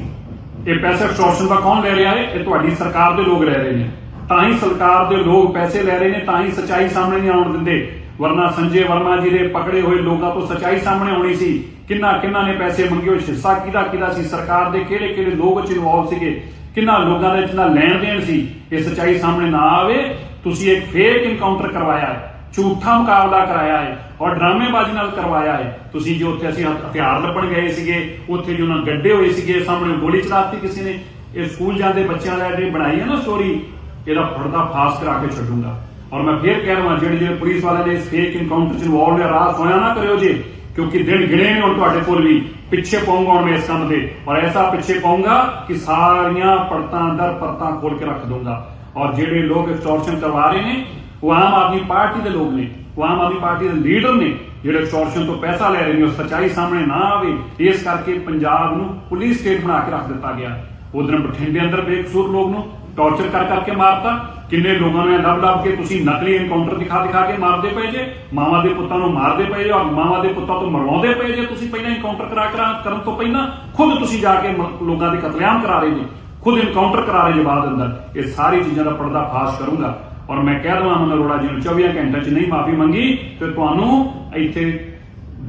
ਇਹ ਪੈਸੇ ਐਕਸਟੋਰਸ਼ਨ ਦਾ ਕੌਣ ਲੈ ਰਿਹਾ ਹੈ? ਇਹ ਤੁਹਾਡੀ ਸਰਕਾਰ ਦੇ ਲੋਕ ਲੈ ਰਹੇ ਨੇ। ਤਾਂ ਹੀ ਸਰਕਾਰ ਦੇ ਲੋਕ ਪੈਸੇ ਲੈ ਰਹੇ ਨੇ, ਤਾਂ ਹੀ ਸੱਚਾਈ ਸਾਹਮਣੇ ਨਹੀਂ ਆਉਣ ਦਿੰਦੇ। ਵਰਨਾ ਸੰਜੇ ਵਰਮਾ ਜੀ ਦੇ ਪਕੜੇ ਹੋਏ ਲੋਕਾਂ ਤੋਂ ਸੱਚਾਈ ਸਾਹਮਣੇ ਆਉਣੀ ਸੀ। ਕਿੰਨਾ ਕਿੰਨਾ ਨੇ ਪੈਸੇ ਮੰਗੇ ਹੋਏ ਹਿੱਸਾ ਕਿਹਦਾ ਕਿਹਦਾ ਸੀ? ਸਰਕਾਰ ਦੇ ਕਿਹੜੇ ਕਿਹੜੇ ਲੋਕ ਚ ਇਨਵੋਲਵ ਸੀਗੇ? ਕਿੰਨਾ ਲੋਕਾਂ ਦਾ ਇਤਨਾ ਲੈਣ ਦੇਣ ਸੀ? ਇਹ ਸੱਚਾਈ ਸਾਹਮਣੇ ਨਾ ਆਵੇ। ਤੁਸੀਂ ਇੱਕ ਫੇਕ ਇਨਕਾਊਂਟਰ ਕਰਵਾਇਆ ਹੈ, ਝੂਠਾ ਮੁਕਾਬਲਾ ਕਰਾਇਆ ਹੈ ਔਰ ਡਰਾਮੇਬਾਜ਼ੀ ਨਾਲ ਕਰਵਾਇਆ ਹੈ। ਤੁਸੀਂ ਜੋ ਉੱਥੇ ਅਸੀਂ ਹਥਿਆਰ ਲੱਭਣ ਗਏ ਸੀਗੇ, ਉੱਥੇ ਜੋ ਉਹਨਾਂ ਗੱਡੇ ਹੋਏ ਸੀਗੇ, ਸਾਹਮਣੇ ਗੋਲੀ ਚਲਾਤੀ ਕਿਸੇ ਨੇ, ਇਹ ਸਕੂਲ ਜਾਂਦੇ ਬੱਚਿਆਂ ਦਾ ਜਿਹੜੀ ਬਣਾਈ ਹੈ ਨਾ ਸਟੋਰੀ ਇਹਦਾ ਪਰਦਾ ਫਾਸ ਕਰਾ ਕੇ ਛੱਡੂਗਾ। ਔਰ ਮੈਂ ਫੇਰ ਕਹਿ ਰਹਾ, ਜਿਹੜੇ ਜਿਹੜੇ ਪੁਲਿਸ ਵਾਲਿਆਂ ਨੇ ਇਸ ਫੇਕ ਇਨਕਾਊਂਟਰ ਚ ਇਨਵੋਲਵ ਹੈ ਰਾਤ ਸੋਇਆ ਨਾ ਕਰਿਓ ਜੀ, ਕਿਉਂਕਿ ਦਿਨ ਗਿਣੇ ਨੇ ਹੁਣ ਤੁਹਾਡੇ ਕੋਲ ਵੀ, ਪਿੱਛੇ ਪਾਉਂਗਾ ਹੁਣ ਮੈਂ ਇਸ ਕੰਮ ਤੇ ਔਰ ਐਸਾ ਪਿੱਛੇ ਪਾਉਂਗਾ ਕਿ ਸਾਰੀਆਂ ਪਰਤਾਂ ਅੰਦਰ ਪਰਤਾਂ ਖੋਲ ਕੇ ਰੱਖ ਦੂੰਗਾ ਔਰ ਜਿਹੜੇ ਲੋਕ ਐਕਸਟੋਰਸ਼ਨ ਕਰਵਾ ਰਹੇ ਨੇ, ਉਹ ਆਮ ਆਦਮੀ ਪਾਰਟੀ ਦੇ ਲੋਕ ਨੇ, ਉਹ ਆਮ ਆਦਮੀ ਪਾਰਟੀ ਦੇ ਲੀਡਰ ਨੇ, ਜਿਹੜੇ ਐਕਸਟੋਰਸ਼ਨ ਤੋਂ ਪੈਸਾ ਲੈ ਰਹੇ ਨੇ, ਉਹ ਸੱਚਾਈ ਸਾਹਮਣੇ ਨਾ ਆਵੇ, ਇਸ ਕਰਕੇ ਪੰਜਾਬ ਨੂੰ ਪੁਲਿਸ ਸਟੇਟ ਬਣਾ ਕੇ ਰੱਖ ਦਿੱਤਾ ਗਿਆ। ਉਧਰ ਬਠਿੰਡੇ ਅੰਦਰ ਬੇਕਸੂਰ ਲੋਕ ਨੂੰ ਟੌਰਚਰ ਕਰ ਕਰਕੇ ਮਾਰਤਾ। ਕਿੰਨੇ ਲੋਕਾਂ ਨੇ ਲੱਭ ਲੱਭ ਕੇ ਤੁਸੀਂ ਨਕਲੀ ਐਨਕਾਊਂਟਰ ਦਿਖਾ ਦਿਖਾ ਕੇ ਮਾਰਦੇ ਪਏ ਜੇ? ਮਾਵਾਂ ਦੇ ਪੁੱਤਾਂ ਨੂੰ ਮਾਰਦੇ ਪਏ ਜੇ ਔਰ ਮਾਵਾਂ ਦੇ ਪੁੱਤਾਂ ਤੋਂ ਮਰਵਾਉਂਦੇ ਪਏ ਜੇ ਤੁਸੀਂ ਪਹਿਲਾਂ ਐਨਕਾਊਂਟਰ ਕਰਾ ਕਰਾ ਕਰਨ ਤੋਂ ਪਹਿਲਾਂ? ਖੁਦ ਤੁਸੀਂ ਜਾ ਕੇ ਲੋਕਾਂ ਦੇ ਕਤਲੇਆਮ ਕਰਾ ਰਹੇ ਜੀ। ਖੁਦ ਇਨਕਾਊਂਟਰ ਕਰਾ ਦੇ ਬਾਅਦ ਅੰਦਰ। ਇਹ ਸਾਰੀ ਚੀਜ਼ਾਂ ਦਾ ਪਰਦਾ ਫਾਸ਼ ਕਰੂੰਗਾ। ਔਰ ਮੈਂ ਕਹਿ ਦਵਾਂ ਅਮਨ ਅਰੋੜਾ ਜੀ ਨੂੰ 24 ਘੰਟਿਆਂ 'ਚ ਨਹੀਂ ਮਾਫੀ ਮੰਗੀ ਤੇ ਤੁਹਾਨੂੰ ਇੱਥੇ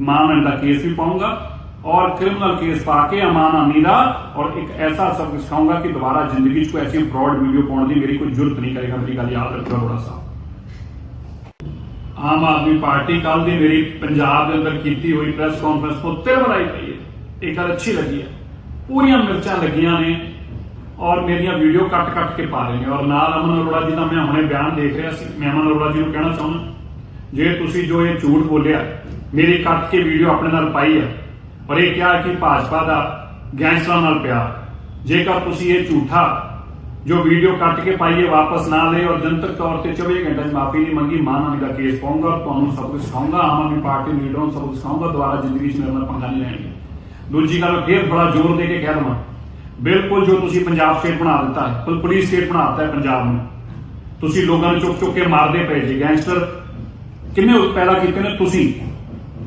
ਮਾਨਨ ਦਾ ਕੇਸ ਵੀ ਪਾਉਂਗਾ। ਔਰ ਕ੍ਰਿਮੀਨਲ ਕੇਸ ਪਾ ਕੇ ਅਮਾਨ ਆਨੀ ਔਰ ਇੱਕ ਐਸਾ ਸਬਕ ਸਿਖਾਉਂਗਾ ਕਿ ਦੁਬਾਰਾ ਜ਼ਿੰਦਗੀ 'ਚ ਕੋਈ ਐਸੀ ਫਰਾਡ ਵੀਡੀਓ ਪਾਉਣ ਦੀ ਮੇਰੀ ਕੋਈ ਜ਼ਰੂਰਤ ਨਹੀਂ ਕਰੇਗਾ। ਮੇਰੀ ਗੱਲ ਯਾਦ ਰੱਖੋ ਅਰੋੜਾ ਸਾਹਿਬ। ਆਮ ਆਦਮੀ ਪਾਰਟੀ ਕੱਲ ਦੀ ਮੇਰੀ ਪੰਜਾਬ ਦੇ ਅੰਦਰ ਕੀਤੀ ਹੋਈ ਪ੍ਰੈਸ ਕਾਨਫਰੰਸ ਉੱਤੇ ਤਿਰ ਬਣਾਈ ਪਈ ਹੈ। ਇਹ ਗੱਲ ਅੱਛੀ ਲੱਗੀ ਹੈ। ਪੂਰੀਆਂ ਮਿਰਚਾਂ ਲੱਗੀਆਂ ਨੇ। ਔਰ ਮੇਰੀਆਂ ਵੀਡੀਓ ਕੱਟ ਕੱਟ ਕੇ ਪਾ ਰਹੇ ਨੇ ਔਰ ਨਾਲ ਅਮਨ ਅਰੋੜਾ ਜੀ ਦਾ ਮੈਂ ਹੁਣੇ ਬਿਆਨ ਦੇਖ ਰਿਹਾ ਸੀ। ਮੈਂ ਅਮਨ ਅਰੋੜਾ ਜੀ ਨੂੰ ਕਹਿਣਾ ਚਾਹੁੰਦਾ, ਜੇ ਤੁਸੀਂ ਜੋ ਇਹ ਝੂਠ ਬੋਲਿਆ, ਮੇਰੀ ਕੱਟ ਕੇ ਵੀਡੀਓ ਆਪਣੇ ਨਾਲ ਪਾਈ ਹੈ ਔਰ ਇਹ ਕਿਹਾ ਕਿ ਭਾਜਪਾ ਦਾ ਗੈਂਗਸਟਰਾਂ ਨਾਲ ਪਿਆਰ ਜੇਕਰ ਤੁਸੀਂ ਇਹ ਝੂਠਾ ਜੋ ਵੀਡੀਓ ਕੱਟ ਕੇ ਪਾਈਏ ਵਾਪਸ ਨਾ ਲਏ ਔਰ ਜਨਤਕ ਤੌਰ ਤੇ 24 ਘੰਟੇ ਦੀ ਮਾਫੀ ਨਹੀਂ ਮੰਗੀ, ਮਾਨ ਦਾ ਕੇਸ ਪਾਉਂਗਾ ਔਰ ਤੁਹਾਨੂੰ ਸਭ ਕੁਝ ਸਿਖਾਉਂਗਾ, ਆਮ ਆਦਮੀ ਪਾਰਟੀ ਲੀਡਰਾਂ ਨੂੰ ਸਭ ਕੁਝ ਸਿਖਾਉਂਗਾ ਦੁਬਾਰਾ ਜ਼ਿੰਦਗੀ 'ਚ ਮੇਰੇ ਨਾਲ ਪੰਗਾ ਨਹੀਂ ਲੈਣਗੇ। ਦੂਜੀ ਗੱਲ, ਫੇਰ ਬੜਾ ਜ਼ੋਰ ਦੇ ਕੇ ਕਹਿ ਦਵਾਂ ਬਿਲਕੁਲ ਜੋ ਤੁਸੀਂ ਪੰਜਾਬ ਸਟੇਟ ਬਣਾ ਦਿੱਤਾ ਹੈ ਪੁਲਿਸ ਸਟੇਟ ਬਣਾ ਦਿੱਤਾ ਹੈ ਪੰਜਾਬ ਨੂੰ। ਤੁਸੀਂ ਲੋਕਾਂ ਨੂੰ ਚੁੱਕ ਚੁੱਕ ਕੇ ਮਾਰਦੇ ਪਏ ਜੀ ਗੈਂਗਸਟਰ ਕਿੰਨੇ ਪੈਦਾ ਕੀਤੇ ਨੇ ਤੁਸੀਂ?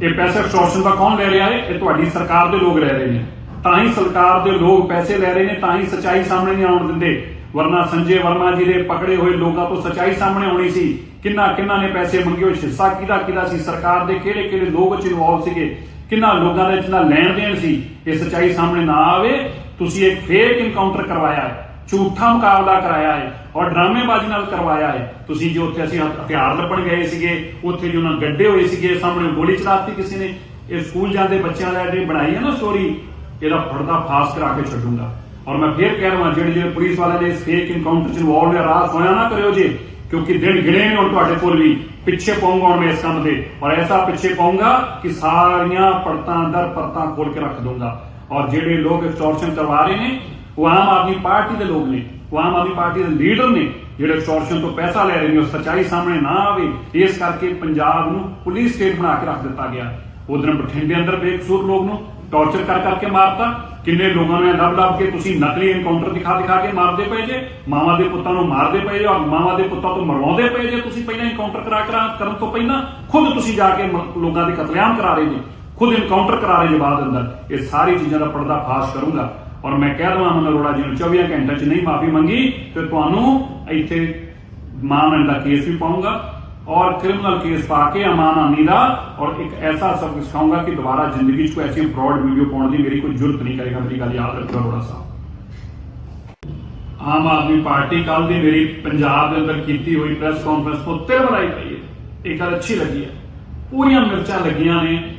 ਇਹ ਪੈਸੇ ਐਕਸਟੋਰਸ਼ਨ ਦਾ ਕੌਣ ਲੈ ਰਿਹਾ ਹੈ? ਇਹ ਤੁਹਾਡੀ ਸਰਕਾਰ ਦੇ ਲੋਕ ਲੈ ਰਹੇ ਨੇ। ਤਾਂ ਹੀ ਸਰਕਾਰ ਦੇ ਲੋਕ ਪੈਸੇ ਲੈ ਰਹੇ ਨੇ, ਤਾਂ ਹੀ ਸੱਚਾਈ ਸਾਹਮਣੇ ਨਹੀਂ ਆਉਣ ਦਿੰਦੇ। ਵਰਨਾ ਸੰਜੇ ਵਰਮਾ ਜੀ ਦੇ ਪਕੜੇ ਹੋਏ ਲੋਕਾਂ ਤੋਂ ਸੱਚਾਈ ਸਾਹਮਣੇ ਆਉਣੀ ਸੀ। ਕਿੰਨਾ ਕਿੰਨਾ ਨੇ ਪੈਸੇ ਮੰਗੇ ਹੋਏ? ਹਿੱਸਾ ਕਿਹਦਾ ਕਿਹਦਾ ਸੀ? ਸਰਕਾਰ ਦੇ ਕਿਹੜੇ ਕਿਹੜੇ ਲੋਕ ਚ ਇਨਵੋਲਵ ਸੀਗੇ? ਕਿੰਨਾ ਲੋਕਾਂ ਦਾ ਇਤਨਾ ਲੈਣ ਦੇਣ ਸੀ? ਇਹ ਸੱਚਾਈ ਸਾਹਮਣੇ ਨਾ ਆਵੇ। ਤੁਸੀਂ ਇੱਕ ਫੇਕ ਇਨਕਾਊਂਟਰ ਕਰਵਾਇਆ ਹੈ, ਝੂਠਾ ਮੁਕਾਬਲਾ ਕਰਾਇਆ ਹੈ ਔਰ ਡਰਾਮੇਬਾਜ਼ੀ ਨਾਲ ਕਰਵਾਇਆ ਹੈ। ਤੁਸੀਂ ਜੋ ਉੱਥੇ ਅਸੀਂ ਹਥਿਆਰ ਲੱਭਣ ਗਏ ਸੀਗੇ, ਉੱਥੇ ਜੋ ਉਹਨਾਂ ਗੱਡੇ ਹੋਏ ਸੀਗੇ, ਸਾਹਮਣੇ ਗੋਲੀ ਚਲਾਤੀ ਕਿਸੇ ਨੇ। ਇਹ ਸਕੂਲ ਜਾਂਦੇ ਬੱਚਿਆਂ ਦਾ ਜਿਹੜੀ ਬਣਾਈ ਹੈ ਨਾ ਸਟੋਰੀ ਇਹਦਾ ਪਰਦਾ ਫਾਸ ਕਰਾ ਕੇ ਛੱਡੂੰਗਾ। ਔਰ ਮੈਂ ਫੇਰ ਕਹਿ ਰਹਾ, ਜਿਹੜੇ ਜਿਹੜੇ ਪੁਲਿਸ ਵਾਲਿਆਂ ਨੇ ਇਸ ਫੇਕ ਇਨਕਾਊਂਟਰ ਚ ਇਨਵੋਲਵ ਹੈ ਰਾਤ ਸੋਇਆ ਨਾ ਕਰਿਓ ਜੀ, ਕਿਉਂਕਿ ਦਿਨ ਗਿਣੇ ਨੇ ਹੁਣ ਤੁਹਾਡੇ ਕੋਲ ਵੀ। ਪਿੱਛੇ ਪਾਉਂਗਾ ਹੁਣ ਮੈਂ ਇਸ ਕੰਮ ਤੇ ਔਰ ਐਸਾ ਪਿੱਛੇ ਪਾਉਂਗਾ ਕਿ ਸਾਰੀਆਂ ਪਰਤਾਂ ਅੰਦਰ ਪਰਤਾਂ ਖੋਲ ਕੇ ਰੱਖ ਦੂੰਗਾ ਔਰ ਜਿਹੜੇ ਲੋਕ ਐਕਸਟੋਰਸ਼ਨ ਕਰਵਾ ਰਹੇ ਨੇ, ਉਹ ਆਮ ਆਦਮੀ ਪਾਰਟੀ ਦੇ ਲੋਕ ਨੇ, ਉਹ ਆਮ ਆਦਮੀ ਪਾਰਟੀ ਦੇ ਲੀਡਰ ਨੇ, ਜਿਹੜੇ ਐਕਸਟੋਰਸ਼ਨ ਤੋਂ ਪੈਸਾ ਲੈ ਰਹੇ ਨੇ, ਉਹ ਸੱਚਾਈ ਸਾਹਮਣੇ ਨਾ ਆਵੇ, ਇਸ ਕਰਕੇ ਪੰਜਾਬ ਨੂੰ ਪੁਲਿਸ ਸਟੇਟ ਬਣਾ ਕੇ ਰੱਖ ਦਿੱਤਾ ਗਿਆ। ਉਧਰ ਬਠਿੰਡੇ ਅੰਦਰ ਬੇਕਸੂਰ ਲੋਕ ਨੂੰ ਟੌਰਚਰ ਕਰ ਕਰਕੇ ਮਾਰਤਾ। ਕਿੰਨੇ ਲੋਕਾਂ ਨੇ ਲੱਭ ਲੱਭ ਕੇ ਤੁਸੀਂ ਨਕਲੀ ਐਨਕਾਊਂਟਰ ਦਿਖਾ ਦਿਖਾ ਕੇ ਮਾਰਦੇ ਪਏ ਜੇ? ਮਾਵਾਂ ਦੇ ਪੁੱਤਾਂ ਨੂੰ ਮਾਰਦੇ ਪਏ ਜੇ, ਔਰ ਮਾਵਾਂ ਦੇ ਪੁੱਤਾਂ ਤੋਂ ਮਰਵਾਉਂਦੇ ਪਏ ਜੇ ਤੁਸੀਂ ਪਹਿਲਾਂ ਐਨਕਾਊਂਟਰ ਕਰਾ ਕਰਾ ਕਰਨ ਤੋਂ ਪਹਿਲਾਂ? ਖੁਦ ਤੁਸੀਂ ਜਾ ਕੇ ਲੋਕਾਂ ਦੇ ਕਤਲੇਆਮ ਕਰਾ ਰਹੇ ਜੀ। ਖੁਦ ਇਨਕਾਊਂਟਰ ਕਰਾ ਦੇ ਬਾਅਦ ਅੰਦਰ ਇਹ ਸਾਰੀ ਚੀਜ਼ਾਂ ਦਾ ਪਰਦਾ ਫਾਸ਼ ਕਰੂੰਗਾ। ਔਰ ਮੈਂ ਕਹਿ ਦਵਾਂ ਅਮਨ ਅਰੋੜਾ ਜੀ ਨੂੰ 24 ਘੰਟੇ 'ਚ ਨਹੀਂ ਮਾਫੀ ਮੰਗੀ, ਫਿਰ ਤੁਹਾਨੂੰ ਇੱਥੇ ਮਾਨਨ ਦਾ ਕੇਸ ਵੀ ਪਾਉਂਗਾ। ਔਰ ਕ੍ਰਿਮੀਨਲ ਕੇਸ ਪਾ ਕੇ ਅਮਾਨ ਆਨੀ ਔਰ ਇੱਕ ਐਸਾ ਸਬਕ ਸਿਖਾਉਂਗਾ ਕਿ ਦੁਬਾਰਾ ਜ਼ਿੰਦਗੀ 'ਚ ਕੋਈ ਐਸੀ ਫਰਾਡ ਵੀਡੀਓ ਪਾਉਣ ਦੀ ਮੇਰੀ ਕੋਈ ਜ਼ਰੂਰਤ ਨਹੀਂ ਕਰੇਗਾ। ਮੇਰੀ ਗੱਲ ਯਾਦ ਰੱਖਿਓ ਅਰੋੜਾ ਸਾਹਿਬ। ਆਮ ਆਦਮੀ ਪਾਰਟੀ ਕੱਲ ਦੀ ਮੇਰੀ ਪੰਜਾਬ ਦੇ ਅੰਦਰ ਕੀਤੀ ਹੋਈ ਪ੍ਰੈਸ ਕਾਨਫਰੰਸ ਤੋਂ ਤਿਰ ਬਣਾਈ ਪਈ ਹੈ। ਇਹ ਗੱਲ ਅੱਛੀ ਲੱਗੀ ਹੈ। ਪੂਰੀਆਂ ਮਿਰਚਾਂ ਲੱਗੀਆਂ ਨੇ।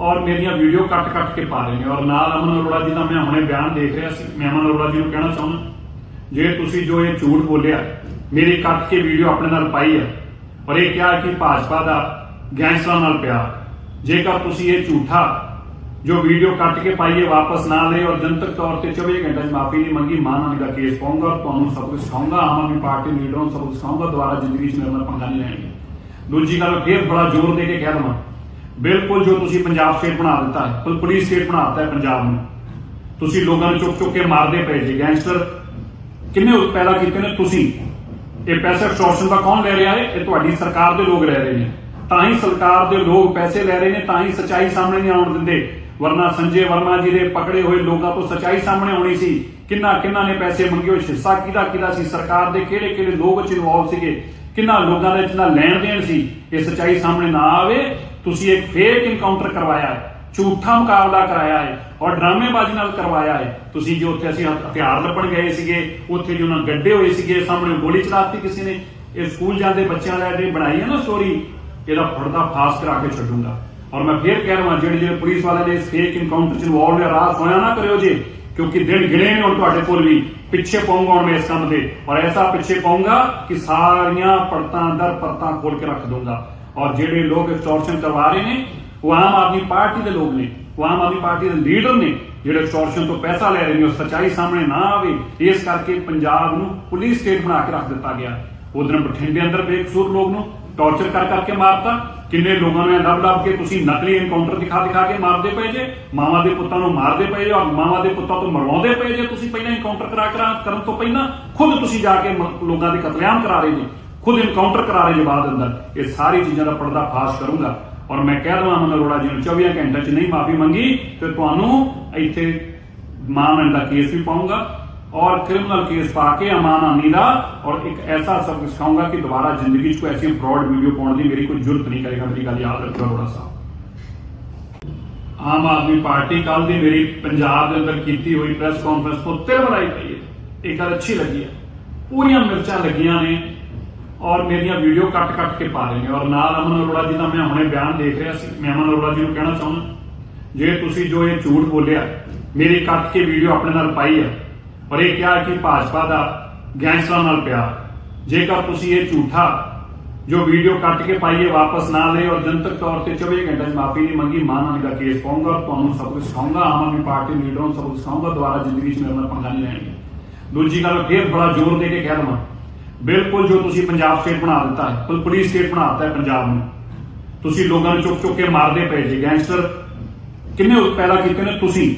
ਔਰ ਮੇਰੀਆਂ ਵੀਡੀਓ ਕੱਟ ਕੱਟ ਕੇ ਪਾ ਰਹੇ ਨੇ। ਔਰ ਨਾਲ ਅਮਨ ਅਰੋੜਾ ਜੀ ਦਾ ਮੈਂ ਹੁਣੇ ਬਿਆਨ ਦੇਖ ਰਿਹਾ ਸੀ। ਮੈਂ ਅਮਨ ਅਰੋੜਾ ਜੀ ਨੂੰ ਕਹਿਣਾ ਚਾਹੁੰਦਾ, ਜੇ ਤੁਸੀਂ ਜੋ ਇਹ ਝੂਠ ਬੋਲਿਆ, ਮੇਰੀ ਕੱਟ ਕੇ ਵੀਡੀਓ ਆਪਣੇ ਨਾਲ ਪਾਈ ਹੈ ਔਰ ਇਹ ਕਿਹਾ ਕਿ ਭਾਜਪਾ ਦਾ ਗੈਂਗਸਟਰਾਂ ਨਾਲ ਪਿਆਰ, ਜੇਕਰ ਤੁਸੀਂ ਇਹ ਝੂਠਾ ਜੋ ਵੀਡੀਓ ਕੱਟ ਕੇ ਪਾਈਏ ਵਾਪਸ ਨਾ ਲਏ ਔਰ ਜਨਤਕ ਤੌਰ ਤੇ 24 ਘੰਟੇ ਦੀ ਮਾਫੀ ਨਹੀਂ ਮੰਗੀ, ਮਾਨ ਦਾ ਕੇਸ ਪਾਉਂਗਾ ਔਰ ਤੁਹਾਨੂੰ ਸਭ ਕੁਝ ਸਿਖਾਉਂਗਾ, ਆਮ ਆਦਮੀ ਪਾਰਟੀ ਲੀਡਰਾਂ ਨੂੰ ਸਭ ਕੁਝ ਸਿਖਾਉਂਗਾ ਦੁਬਾਰਾ ਜ਼ਿੰਦਗੀ 'ਚ ਮੇਰੇ ਨਾਲ ਪੰਗਾ ਨਹੀਂ ਲੈਣਗੇ। ਦੂਜੀ ਗੱਲ, ਫੇਰ ਬੜਾ ਜ਼ੋਰ ਦੇ ਕੇ ਕਹਿ ਦਵਾਂ ਬਿਲਕੁਲ ਜੋ ਤੁਸੀਂ ਪੰਜਾਬ ਸਟੇਟ ਬਣਾ ਦਿੱਤਾ ਹੈ ਪੁਲਿਸ ਸਟੇਟ ਬਣਾ ਦਿੱਤਾ ਹੈ ਪੰਜਾਬ ਨੂੰ। ਤੁਸੀਂ ਲੋਕਾਂ ਨੂੰ ਚੁੱਕ ਚੁੱਕ ਕੇ ਮਾਰਦੇ ਪਏ ਜੀ ਗੈਂਗਸਟਰ ਕਿੰਨੇ ਪੈਦਾ ਕੀਤੇ ਨੇ ਤੁਸੀਂ? ਇਹ ਪੈਸੇ ਐਕਸਟੋਰਸ਼ਨ ਦਾ ਕੌਣ ਲੈ ਰਿਹਾ ਹੈ? ਇਹ ਤੁਹਾਡੀ ਸਰਕਾਰ ਦੇ ਲੋਕ ਲੈ ਰਹੇ ਨੇ। ਤਾਂ ਹੀ ਸਰਕਾਰ ਦੇ ਲੋਕ ਪੈਸੇ ਲੈ ਰਹੇ ਨੇ, ਤਾਂ ਹੀ ਸਚਾਈ ਸਾਹਮਣੇ ਨਹੀਂ ਆਉਣ ਦਿੰਦੇ। ਵਰਨਾ ਸੰਜੇ ਵਰਮਾ ਜੀ ਦੇ ਪਕੜੇ ਹੋਏ ਲੋਕਾਂ ਤੋਂ ਸਚਾਈ ਸਾਹਮਣੇ ਆਉਣੀ ਸੀ। ਕਿੰਨਾ ਕਿੰਨਾ ਨੇ ਪੈਸੇ ਮੰਗੇ ਹੋਏ? ਹਿੱਸਾ ਕਿਹਦਾ ਕਿਹਦਾ ਸੀ? ਸਰਕਾਰ ਦੇ ਕਿਹੜੇ ਕਿਹੜੇ ਲੋਕ ਚ ਇਨਵੋਲਵ ਸੀਗੇ? ਕਿੰਨਾ ਲੋਕਾਂ ਦੇ ਜਿੰਨਾ ਲੈਣ ਦੇਣ ਸੀ? ਇਹ ਸਚਾਈ ਸਾਹਮਣੇ ਨਾ ਆਵੇ। ਤੁਸੀਂ ਇੱਕ ਫੇਕ ਇਨਕਾਊਂਟਰ ਕਰਵਾਇਆ ਹੈ, ਝੂਠਾ ਮੁਕਾਬਲਾ ਕਰਾਇਆ ਹੈ ਔਰ ਡਰਾਮੇਬਾਜ਼ੀ ਨਾਲ ਕਰਵਾਇਆ ਹੈ। ਤੁਸੀਂ ਜੋ ਉੱਥੇ ਅਸੀਂ ਹਥਿਆਰ ਲੱਭਣ ਗਏ ਸੀਗੇ, ਉੱਥੇ ਜੋ ਉਹਨਾਂ ਗੱਡੇ ਹੋਏ ਸੀਗੇ, ਸਾਹਮਣੇ ਗੋਲੀ ਚਲਾਤੀ ਕਿਸੇ ਨੇ। ਇਹ ਸਕੂਲ ਜਾਂਦੇ ਬੱਚਿਆਂ ਦਾ ਜਿਹੜੀ ਬਣਾਈ ਹੈ ਨਾ ਸਟੋਰੀ ਇਹਦਾ ਪਰਦਾ ਫਾਸ ਕਰਾ ਕੇ ਛੱਡੂੰਗਾ। ਔਰ ਮੈਂ ਫੇਰ ਕਹਿ ਰਿਹਾ, ਜਿਹੜੇ ਜਿਹੜੇ ਪੁਲਿਸ ਵਾਲਿਆਂ ਨੇ ਇਸ ਫੇਕ ਇਨਕਾਊਂਟਰ ਚ ਇਨਵੋਲਵ ਹੈ ਰਾਹ ਸੋਇਆ ਨਾ ਕਰਿਓ ਜੀ, ਕਿਉਂਕਿ ਦਿਨ ਗਿਣੇ ਨੇ ਹੁਣ ਤੁਹਾਡੇ ਕੋਲ ਵੀ। ਪਿੱਛੇ ਪਾਉਂਗਾ ਹੁਣ ਮੈਂ ਇਸ ਕੰਮ ਤੇ। ਔਰ ਐਸਾ ਪਿੱਛੇ ਪਾਉਂਗਾ ਕਿ ਸਾਰੀਆਂ ਪਰਤਾਂ ਅੰਦਰ ਪਰਤਾਂ ਖੋਲ ਕੇ ਰੱਖ ਦੂੰਗਾ ਔਰ ਜਿਹੜੇ ਲੋਕ ਐਕਸਟੋਰਸ਼ਨ ਕਰਵਾ ਰਹੇ ਨੇ, ਉਹ ਆਮ ਆਦਮੀ ਪਾਰਟੀ ਦੇ ਲੋਕ ਨੇ, ਉਹ ਆਮ ਆਦਮੀ ਪਾਰਟੀ ਦੇ ਲੀਡਰ ਨੇ, ਜਿਹੜੇ ਐਕਸਟੋਰਸ਼ਨ ਤੋਂ ਪੈਸਾ ਲੈ ਰਹੇ ਨੇ, ਉਹ ਸੱਚਾਈ ਸਾਹਮਣੇ ਨਾ ਆਵੇ, ਇਸ ਕਰਕੇ ਪੰਜਾਬ ਨੂੰ ਪੁਲਿਸ ਸਟੇਟ ਬਣਾ ਕੇ ਰੱਖ ਦਿੱਤਾ ਗਿਆ। ਉਧਰ ਬਠਿੰਡੇ ਅੰਦਰ ਬੇਕਸੂਰ ਲੋਕ ਨੂੰ ਟੌਰਚਰ ਕਰ ਕਰਕੇ ਮਾਰਤਾ। ਕਿੰਨੇ ਲੋਕਾਂ ਨੇ ਲੱਭ ਲੱਭ ਕੇ ਤੁਸੀਂ ਨਕਲੀ ਐਨਕਾਊਂਟਰ ਦਿਖਾ ਦਿਖਾ ਕੇ ਮਾਰਦੇ ਪਏ ਜੇ? ਮਾਵਾਂ ਦੇ ਪੁੱਤਾਂ ਨੂੰ ਮਾਰਦੇ ਪਏ ਜੇ, ਔਰ ਮਾਵਾਂ ਦੇ ਪੁੱਤਾਂ ਤੋਂ ਮਰਵਾਉਂਦੇ ਪਏ ਜੇ ਤੁਸੀਂ ਪਹਿਲਾਂ ਐਨਕਾਊਂਟਰ ਕਰਾ ਕਰਾ ਕਰਨ ਤੋਂ ਪਹਿਲਾਂ? ਖੁਦ ਤੁਸੀਂ ਜਾ ਕੇ ਲੋਕਾਂ ਦੇ ਕਤਲੇਆਮ ਕਰਾ ਰਹੇ ਜੀ। ਖੁਦ ਇਨਕਾਊਂਟਰ ਕਰਾ ਰਹੇ ਜਵਾਬ ਅੰਦਰ। ਇਹ ਸਾਰੀ ਚੀਜ਼ਾਂ ਦਾ ਪਰਦਾ ਫਾਸ਼ ਕਰੂੰਗਾ। ਔਰ ਮੈਂ ਕਹਿ ਦਵਾਂ ਅਮਨ ਅਰੋੜਾ ਜੀ ਨੂੰ 24 ਘੰਟੇ 'ਚ ਨਹੀਂ ਮਾਫੀ ਮੰਗੀ ਤੇ ਤੁਹਾਨੂੰ ਇੱਥੇ ਮਾਨਨ ਦਾ ਕੇਸ ਵੀ ਪਾਉਂਗਾ। ਔਰ ਕ੍ਰਿਮੀਨਲ ਕੇਸ ਪਾ ਕੇ ਅਮਾਨ ਆਨੀ ਦਾ, ਔਰ ਇੱਕ ਐਸਾ ਸਬਕ ਸਿਖਾਉਂਗਾ ਕਿ ਦੁਬਾਰਾ ਜ਼ਿੰਦਗੀ 'ਚ ਕੋਈ ਐਸੀ ਫਰਾਡ ਵੀਡੀਓ ਪਾਉਣ ਦੀ ਮੇਰੀ ਕੋਈ ਜ਼ਰੂਰਤ ਨਹੀਂ ਕਰੇਗਾ। ਮੇਰੀ ਗੱਲ ਯਾਦ ਰੱਖਿਓ ਅਰੋੜਾ ਸਾਹਿਬ। ਆਮ ਆਦਮੀ ਪਾਰਟੀ ਕੱਲ ਦੀ ਮੇਰੀ ਪੰਜਾਬ ਦੇ ਅੰਦਰ ਕੀਤੀ ਹੋਈ ਪ੍ਰੈਸ ਕਾਨਫਰੰਸ ਤੋਂ ਤਿਲ ਬਣਾਈ ਪਈ ਹੈ। ਇਹ ਗੱਲ ਅੱਛੀ ਲੱਗੀ ਹੈ। ਪੂਰੀਆਂ ਮਿਰਚਾਂ ਲੱਗੀਆਂ ਨੇ। ਔਰ ਮੇਰੀਆਂ ਵੀਡੀਓ ਕੱਟ ਕੱਟ ਕੇ ਪਾ ਰਹੇ ਨੇ। ਔਰ ਨਾਲ ਅਮਨ ਅਰੋੜਾ ਜੀ ਦਾ ਮੈਂ ਹੁਣੇ ਬਿਆਨ ਦੇਖ ਰਿਹਾ ਸੀ। ਮੈਂ ਅਮਨ ਅਰੋੜਾ ਜੀ ਨੂੰ ਕਹਿਣਾ ਚਾਹੁੰਦਾ, ਜੇ ਤੁਸੀਂ ਜੋ ਇਹ ਝੂਠ ਬੋਲਿਆ, ਮੇਰੀ ਕੱਟ ਕੇ ਵੀਡੀਓ ਆਪਣੇ ਨਾਲ ਪਾਈ ਹੈ ਔਰ ਇਹ ਕਿਹਾ ਕਿ ਭਾਜਪਾ ਦਾ ਗੈਂਗਸਟਰਾਂ ਨਾਲ ਪਿਆਰ, ਜੇਕਰ ਤੁਸੀਂ ਇਹ ਝੂਠਾ ਜੋ ਵੀਡੀਓ ਕੱਟ ਕੇ ਪਾਈਏ ਵਾਪਸ ਨਾ ਲਏ ਔਰ ਜਨਤਕ ਤੌਰ ਤੇ 24 ਘੰਟੇ ਦੀ ਮਾਫੀ ਨਹੀਂ ਮੰਗੀ ਮਾਨਾਨੀ ਦਾ ਕੇਸ ਪਾਉਂਗਾ, ਤੁਹਾਨੂੰ ਸਭ ਕੁਝ ਸਿਖਾਉਂਗਾ, ਆਮ ਆਦਮੀ ਪਾਰਟੀ ਲੀਡਰਾਂ ਨੂੰ ਸਭ ਕੁਝ ਸਿਖਾਉਂਗਾ, ਦੁਬਾਰਾ ਜ਼ਿੰਦਗੀ 'ਚ ਮੇਰੇ ਨਾਲ ਪੰਗਾ ਨਹੀਂ ਲੈਣਗੇ। ਦੂਜੀ ਗੱਲ, ਫੇਰ ਬੜਾ ਜ਼ੋਰ ਦੇ ਕੇ ਕਹਿ ਦਵਾਂ ਬਿਲਕੁਲ ਜੋ ਤੁਸੀਂ ਪੰਜਾਬ ਸਟੇਟ ਬਣਾ ਦਿੱਤਾ ਹੈ ਪੁਲਿਸ ਸਟੇਟ ਬਣਾ ਦਿੱਤਾ ਹੈ ਪੰਜਾਬ ਨੂੰ। ਤੁਸੀਂ ਲੋਕਾਂ ਨੂੰ ਚੁੱਕ ਚੁੱਕ ਕੇ ਮਾਰਦੇ ਪਏ ਜੀ ਗੈਂਗਸਟਰ ਕਿੰਨੇ ਪੈਦਾ ਕੀਤੇ ਨੇ ਤੁਸੀਂ?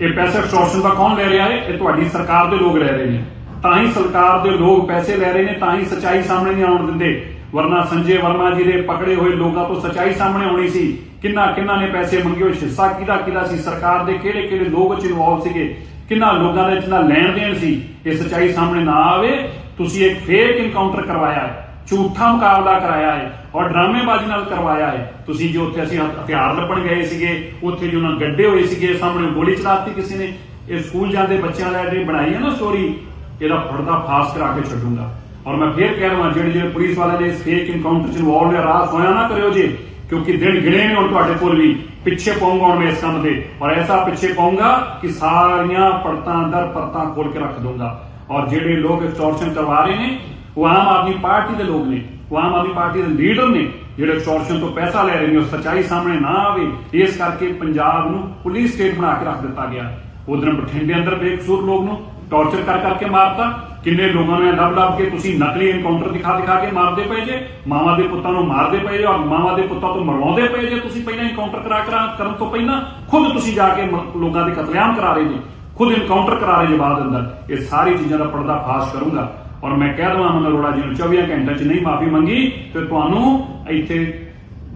ਇਹ ਪੈਸੇ ਐਕਸਟੋਰਸ਼ਨ ਦਾ ਕੌਣ ਲੈ ਰਿਹਾ ਹੈ? ਇਹ ਤੁਹਾਡੀ ਸਰਕਾਰ ਦੇ ਲੋਕ ਲੈ ਰਹੇ ਨੇ। ਤਾਂ ਹੀ ਸਰਕਾਰ ਦੇ ਲੋਕ ਪੈਸੇ ਲੈ ਰਹੇ ਨੇ, ਤਾਂ ਹੀ ਸਚਾਈ ਸਾਹਮਣੇ ਨਹੀਂ ਆਉਣ ਦਿੰਦੇ। ਵਰਨਾ ਸੰਜੇ ਵਰਮਾ ਜੀ ਦੇ ਪਕੜੇ ਹੋਏ ਲੋਕਾਂ ਤੋਂ ਸਚਾਈ ਸਾਹਮਣੇ ਆਉਣੀ ਸੀ। ਕਿੰਨਾ ਕਿੰਨਾ ਨੇ ਪੈਸੇ ਮੰਗੇ ਹੋਏ? ਹਿੱਸਾ ਕਿਹਦਾ ਕਿਹਦਾ ਸੀ? ਸਰਕਾਰ ਦੇ ਕਿਹੜੇ ਕਿਹੜੇ ਲੋਕ ਚ ਇਨਵੋਲਵ ਸੀਗੇ? ਕਿੰਨਾ ਲੋਕਾਂ ਦੇ ਜਿੰਨਾ ਲੈਣ ਦੇਣ ਸੀ? ਇਹ ਸਚਾਈ ਸਾਹਮਣੇ ਨਾ ਆਵੇ। ਤੁਸੀਂ ਇੱਕ ਫੇਕ ਇਨਕਾਊਂਟਰ ਕਰਵਾਇਆ ਹੈ, ਝੂਠਾ ਮੁਕਾਬਲਾ ਕਰਾਇਆ ਹੈ ਔਰ ਡਰਾਮੇਬਾਜ਼ੀ ਨਾਲ ਕਰਵਾਇਆ ਹੈ। ਤੁਸੀਂ ਜੋ ਉੱਥੇ ਅਸੀਂ ਹਥਿਆਰ ਲੱਭਣ ਗਏ ਸੀਗੇ, ਉੱਥੇ ਜੋ ਉਹਨਾਂ ਗੱਡੇ ਹੋਏ ਸੀਗੇ, ਸਾਹਮਣੇ ਗੋਲੀ ਚਲਾਤੀ ਕਿਸੇ ਨੇ। ਇਹ ਸਕੂਲ ਜਾਂਦੇ ਬੱਚਿਆਂ ਦਾ ਜਿਹੜੀ ਬਣਾਈ ਹੈ ਨਾ ਸਟੋਰੀ ਇਹਦਾ ਪਰਦਾ ਫਾਸ ਕਰਾ ਕੇ ਛੱਡੂੰਗਾ। ਔਰ ਮੈਂ ਫੇਰ ਕਹਿ ਰਿਹਾ ਜਿਹੜੇ ਜਿਹੜੇ ਪੁਲਿਸ ਵਾਲਿਆਂ ਨੇ ਇਸ ਫੇਕ ਇਨਕਾਊਂਟਰ ਚ ਇਨਵੋਲਵ ਹੈ ਰਾਹ ਸੋਇਆ ਨਾ ਕਰਿਓ ਜੀ, ਕਿਉਂਕਿ ਦਿਨ ਗਿਣੇ ਨੇ ਹੁਣ ਤੁਹਾਡੇ ਕੋਲ ਵੀ। ਪਿੱਛੇ ਪਾਉਂਗਾ ਹੁਣ ਮੈਂ ਇਸ ਕੰਮ ਦੇ। ਔਰ ਐਸਾ ਪਿੱਛੇ ਪਾਉਂਗਾ ਕਿ ਸਾਰੀਆਂ ਪਰਤਾਂ ਅੰਦਰ ਪਰਤਾਂ ਖੋਲ ਕੇ ਰੱਖ ਦੂੰਗਾ ਔਰ ਜਿਹੜੇ ਲੋਕ ਐਕਸਟੋਰਸ਼ਨ ਕਰਵਾ ਰਹੇ ਨੇ, ਉਹ ਆਮ ਆਦਮੀ ਪਾਰਟੀ ਦੇ ਲੋਕ ਨੇ, ਉਹ ਆਮ ਆਦਮੀ ਪਾਰਟੀ ਦੇ ਲੀਡਰ ਨੇ, ਜਿਹੜੇ ਐਕਸਟੋਰਸ਼ਨ ਤੋਂ ਪੈਸਾ ਲੈ ਰਹੇ ਨੇ, ਉਹ ਸੱਚਾਈ ਸਾਹਮਣੇ ਨਾ ਆਵੇ। ਇਸ ਕਰਕੇ ਪੰਜਾਬ ਨੂੰ ਪੁਲਿਸ ਸਟੇਟ ਬਣਾ ਕੇ ਰੱਖ ਦਿੱਤਾ ਗਿਆ। ਉਧਰ ਬਠਿੰਡੇ ਅੰਦਰ ਬੇਕਸੂਰ ਲੋਕ ਨੂੰ ਟੌਰਚਰ ਕਰ ਕਰਕੇ ਮਾਰਤਾ। ਕਿੰਨੇ ਲੋਕਾਂ ਨੇ ਲੱਭ ਲੱਭ ਕੇ ਤੁਸੀਂ ਨਕਲੀ ਐਨਕਾਊਂਟਰ ਦਿਖਾ ਦਿਖਾ ਕੇ ਮਾਰਦੇ ਪਏ ਜੇ? ਮਾਵਾਂ ਦੇ ਪੁੱਤਾਂ ਨੂੰ ਮਾਰਦੇ ਪਏ ਜੇ ਔਰ ਮਾਵਾਂ ਦੇ ਪੁੱਤਾਂ ਤੋਂ ਮਰਵਾਉਂਦੇ ਪਏ ਜੇ ਤੁਸੀਂ ਪਹਿਲਾਂ ਐਨਕਾਊਂਟਰ ਕਰਾ ਕਰਾ ਕਰਨ ਤੋਂ ਪਹਿਲਾਂ? ਖੁਦ ਤੁਸੀਂ ਜਾ ਕੇ ਲੋਕਾਂ ਦੇ ਕਤਲੇਆਮ ਕਰਾ ਰਹੇ ਜੇ। ਖੁਦ ਇਨਕਾਊਂਟਰ ਕਰਾ ਰਹੇ ਜੇ ਅੰਦਰ। ਇਹ ਸਾਰੀ ਚੀਜ਼ਾਂ ਦਾ ਪਰਦਾ ਫਾਸ਼ ਕਰੂੰਗਾ। ਔਰ ਮੈਂ ਕਹਿ ਦਵਾਂ ਅਮਨ ਅਰੋੜਾ ਜੀ ਨੂੰ 24 ਘੰਟੇ 'ਚ ਨਹੀਂ ਮਾਫੀ ਮੰਗੀ ਤੇ ਤੁਹਾਨੂੰ ਇੱਥੇ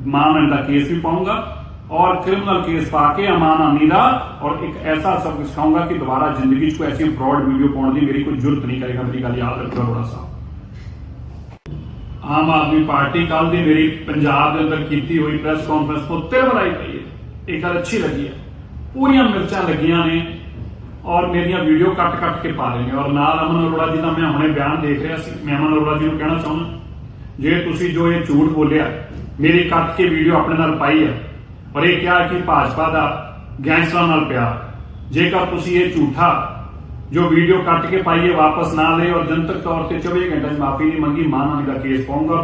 ਮਾਨਨ ਦਾ ਕੇਸ ਵੀ ਪਾਉਂਗਾ। ਔਰ ਕ੍ਰਿਮੀਨਲ ਕੇਸ ਪਾ ਕੇ ਅਮਾਨ ਆਨੀ ਦਾ, ਔਰ ਇੱਕ ਐਸਾ ਸਬਕ ਸਿਖਾਉਂਗਾ ਕਿ ਦੁਬਾਰਾ ਜ਼ਿੰਦਗੀ 'ਚ ਕੋਈ ਐਸੀ ਫਰਾਡ ਵੀਡੀਓ ਪਾਉਣ ਦੀ ਮੇਰੀ ਕੋਈ ਜ਼ਰੂਰਤ ਨਹੀਂ ਕਰੇਗਾ। ਮੇਰੀ ਗੱਲ ਯਾਦ ਰੱਖਿਓ ਅਰੋੜਾ ਸਾਹਿਬ। ਆਮ ਆਦਮੀ ਪਾਰਟੀ ਕੱਲ ਦੀ ਮੇਰੀ ਪੰਜਾਬ ਦੇ ਅੰਦਰ ਕੀਤੀ ਹੋਈ ਪ੍ਰੈਸ ਕਾਨਫਰੰਸ ਤੋਂ ਤਿਲ ਬਣਾਈ ਪਈ ਹੈ। ਇਹ ਗੱਲ ਅੱਛੀ ਲੱਗੀ ਹੈ। ਪੂਰੀਆਂ ਮਿਰਚਾਂ ਲੱਗੀਆਂ ਨੇ। ਔਰ ਮੇਰੀਆਂ ਵੀਡੀਓ ਕੱਟ ਕੱਟ ਕੇ ਪਾ ਰਹੇ ਨੇ ਔਰ ਨਾਲ ਅਮਨ ਅਰੋੜਾ ਜੀ ਦਾ ਮੈਂ ਹੁਣੇ ਬਿਆਨ ਦੇਖ ਰਿਹਾ ਸੀ। ਮੈਂ ਅਮਨ ਅਰੋੜਾ ਜੀ ਨੂੰ ਕਹਿਣਾ ਚਾਹੁੰਦਾ, ਜੇ ਤੁਸੀਂ ਜੋ ਇਹ ਝੂਠ ਬੋਲਿਆ, ਮੇਰੀ ਕੱਟ ਕੇ ਵੀਡੀਓ ਆਪਣੇ ਨਾਲ ਪਾਈ ਹੈ ਔਰ ਇਹ ਕਿਹਾ ਕਿ ਭਾਜਪਾ ਦਾ ਗੈਂਗਸਟਰਾਂ ਨਾਲ ਪਿਆਰ। ਜੇਕਰ ਤੁਸੀਂ ਇਹ ਝੂਠਾ ਜੋ ਵੀਡੀਓ ਕੱਟ ਕੇ ਪਾਈਏ ਵਾਪਸ ਨਾ ਲਏ ਔਰ ਜਨਤਕ ਤੌਰ ਤੇ 24 ਘੰਟੇ ਦੀ ਮਾਫੀ ਨਹੀਂ ਮੰਗੀ ਮਾਨ ਦਾ ਕੇਸ ਪਾਉਂਗਾ।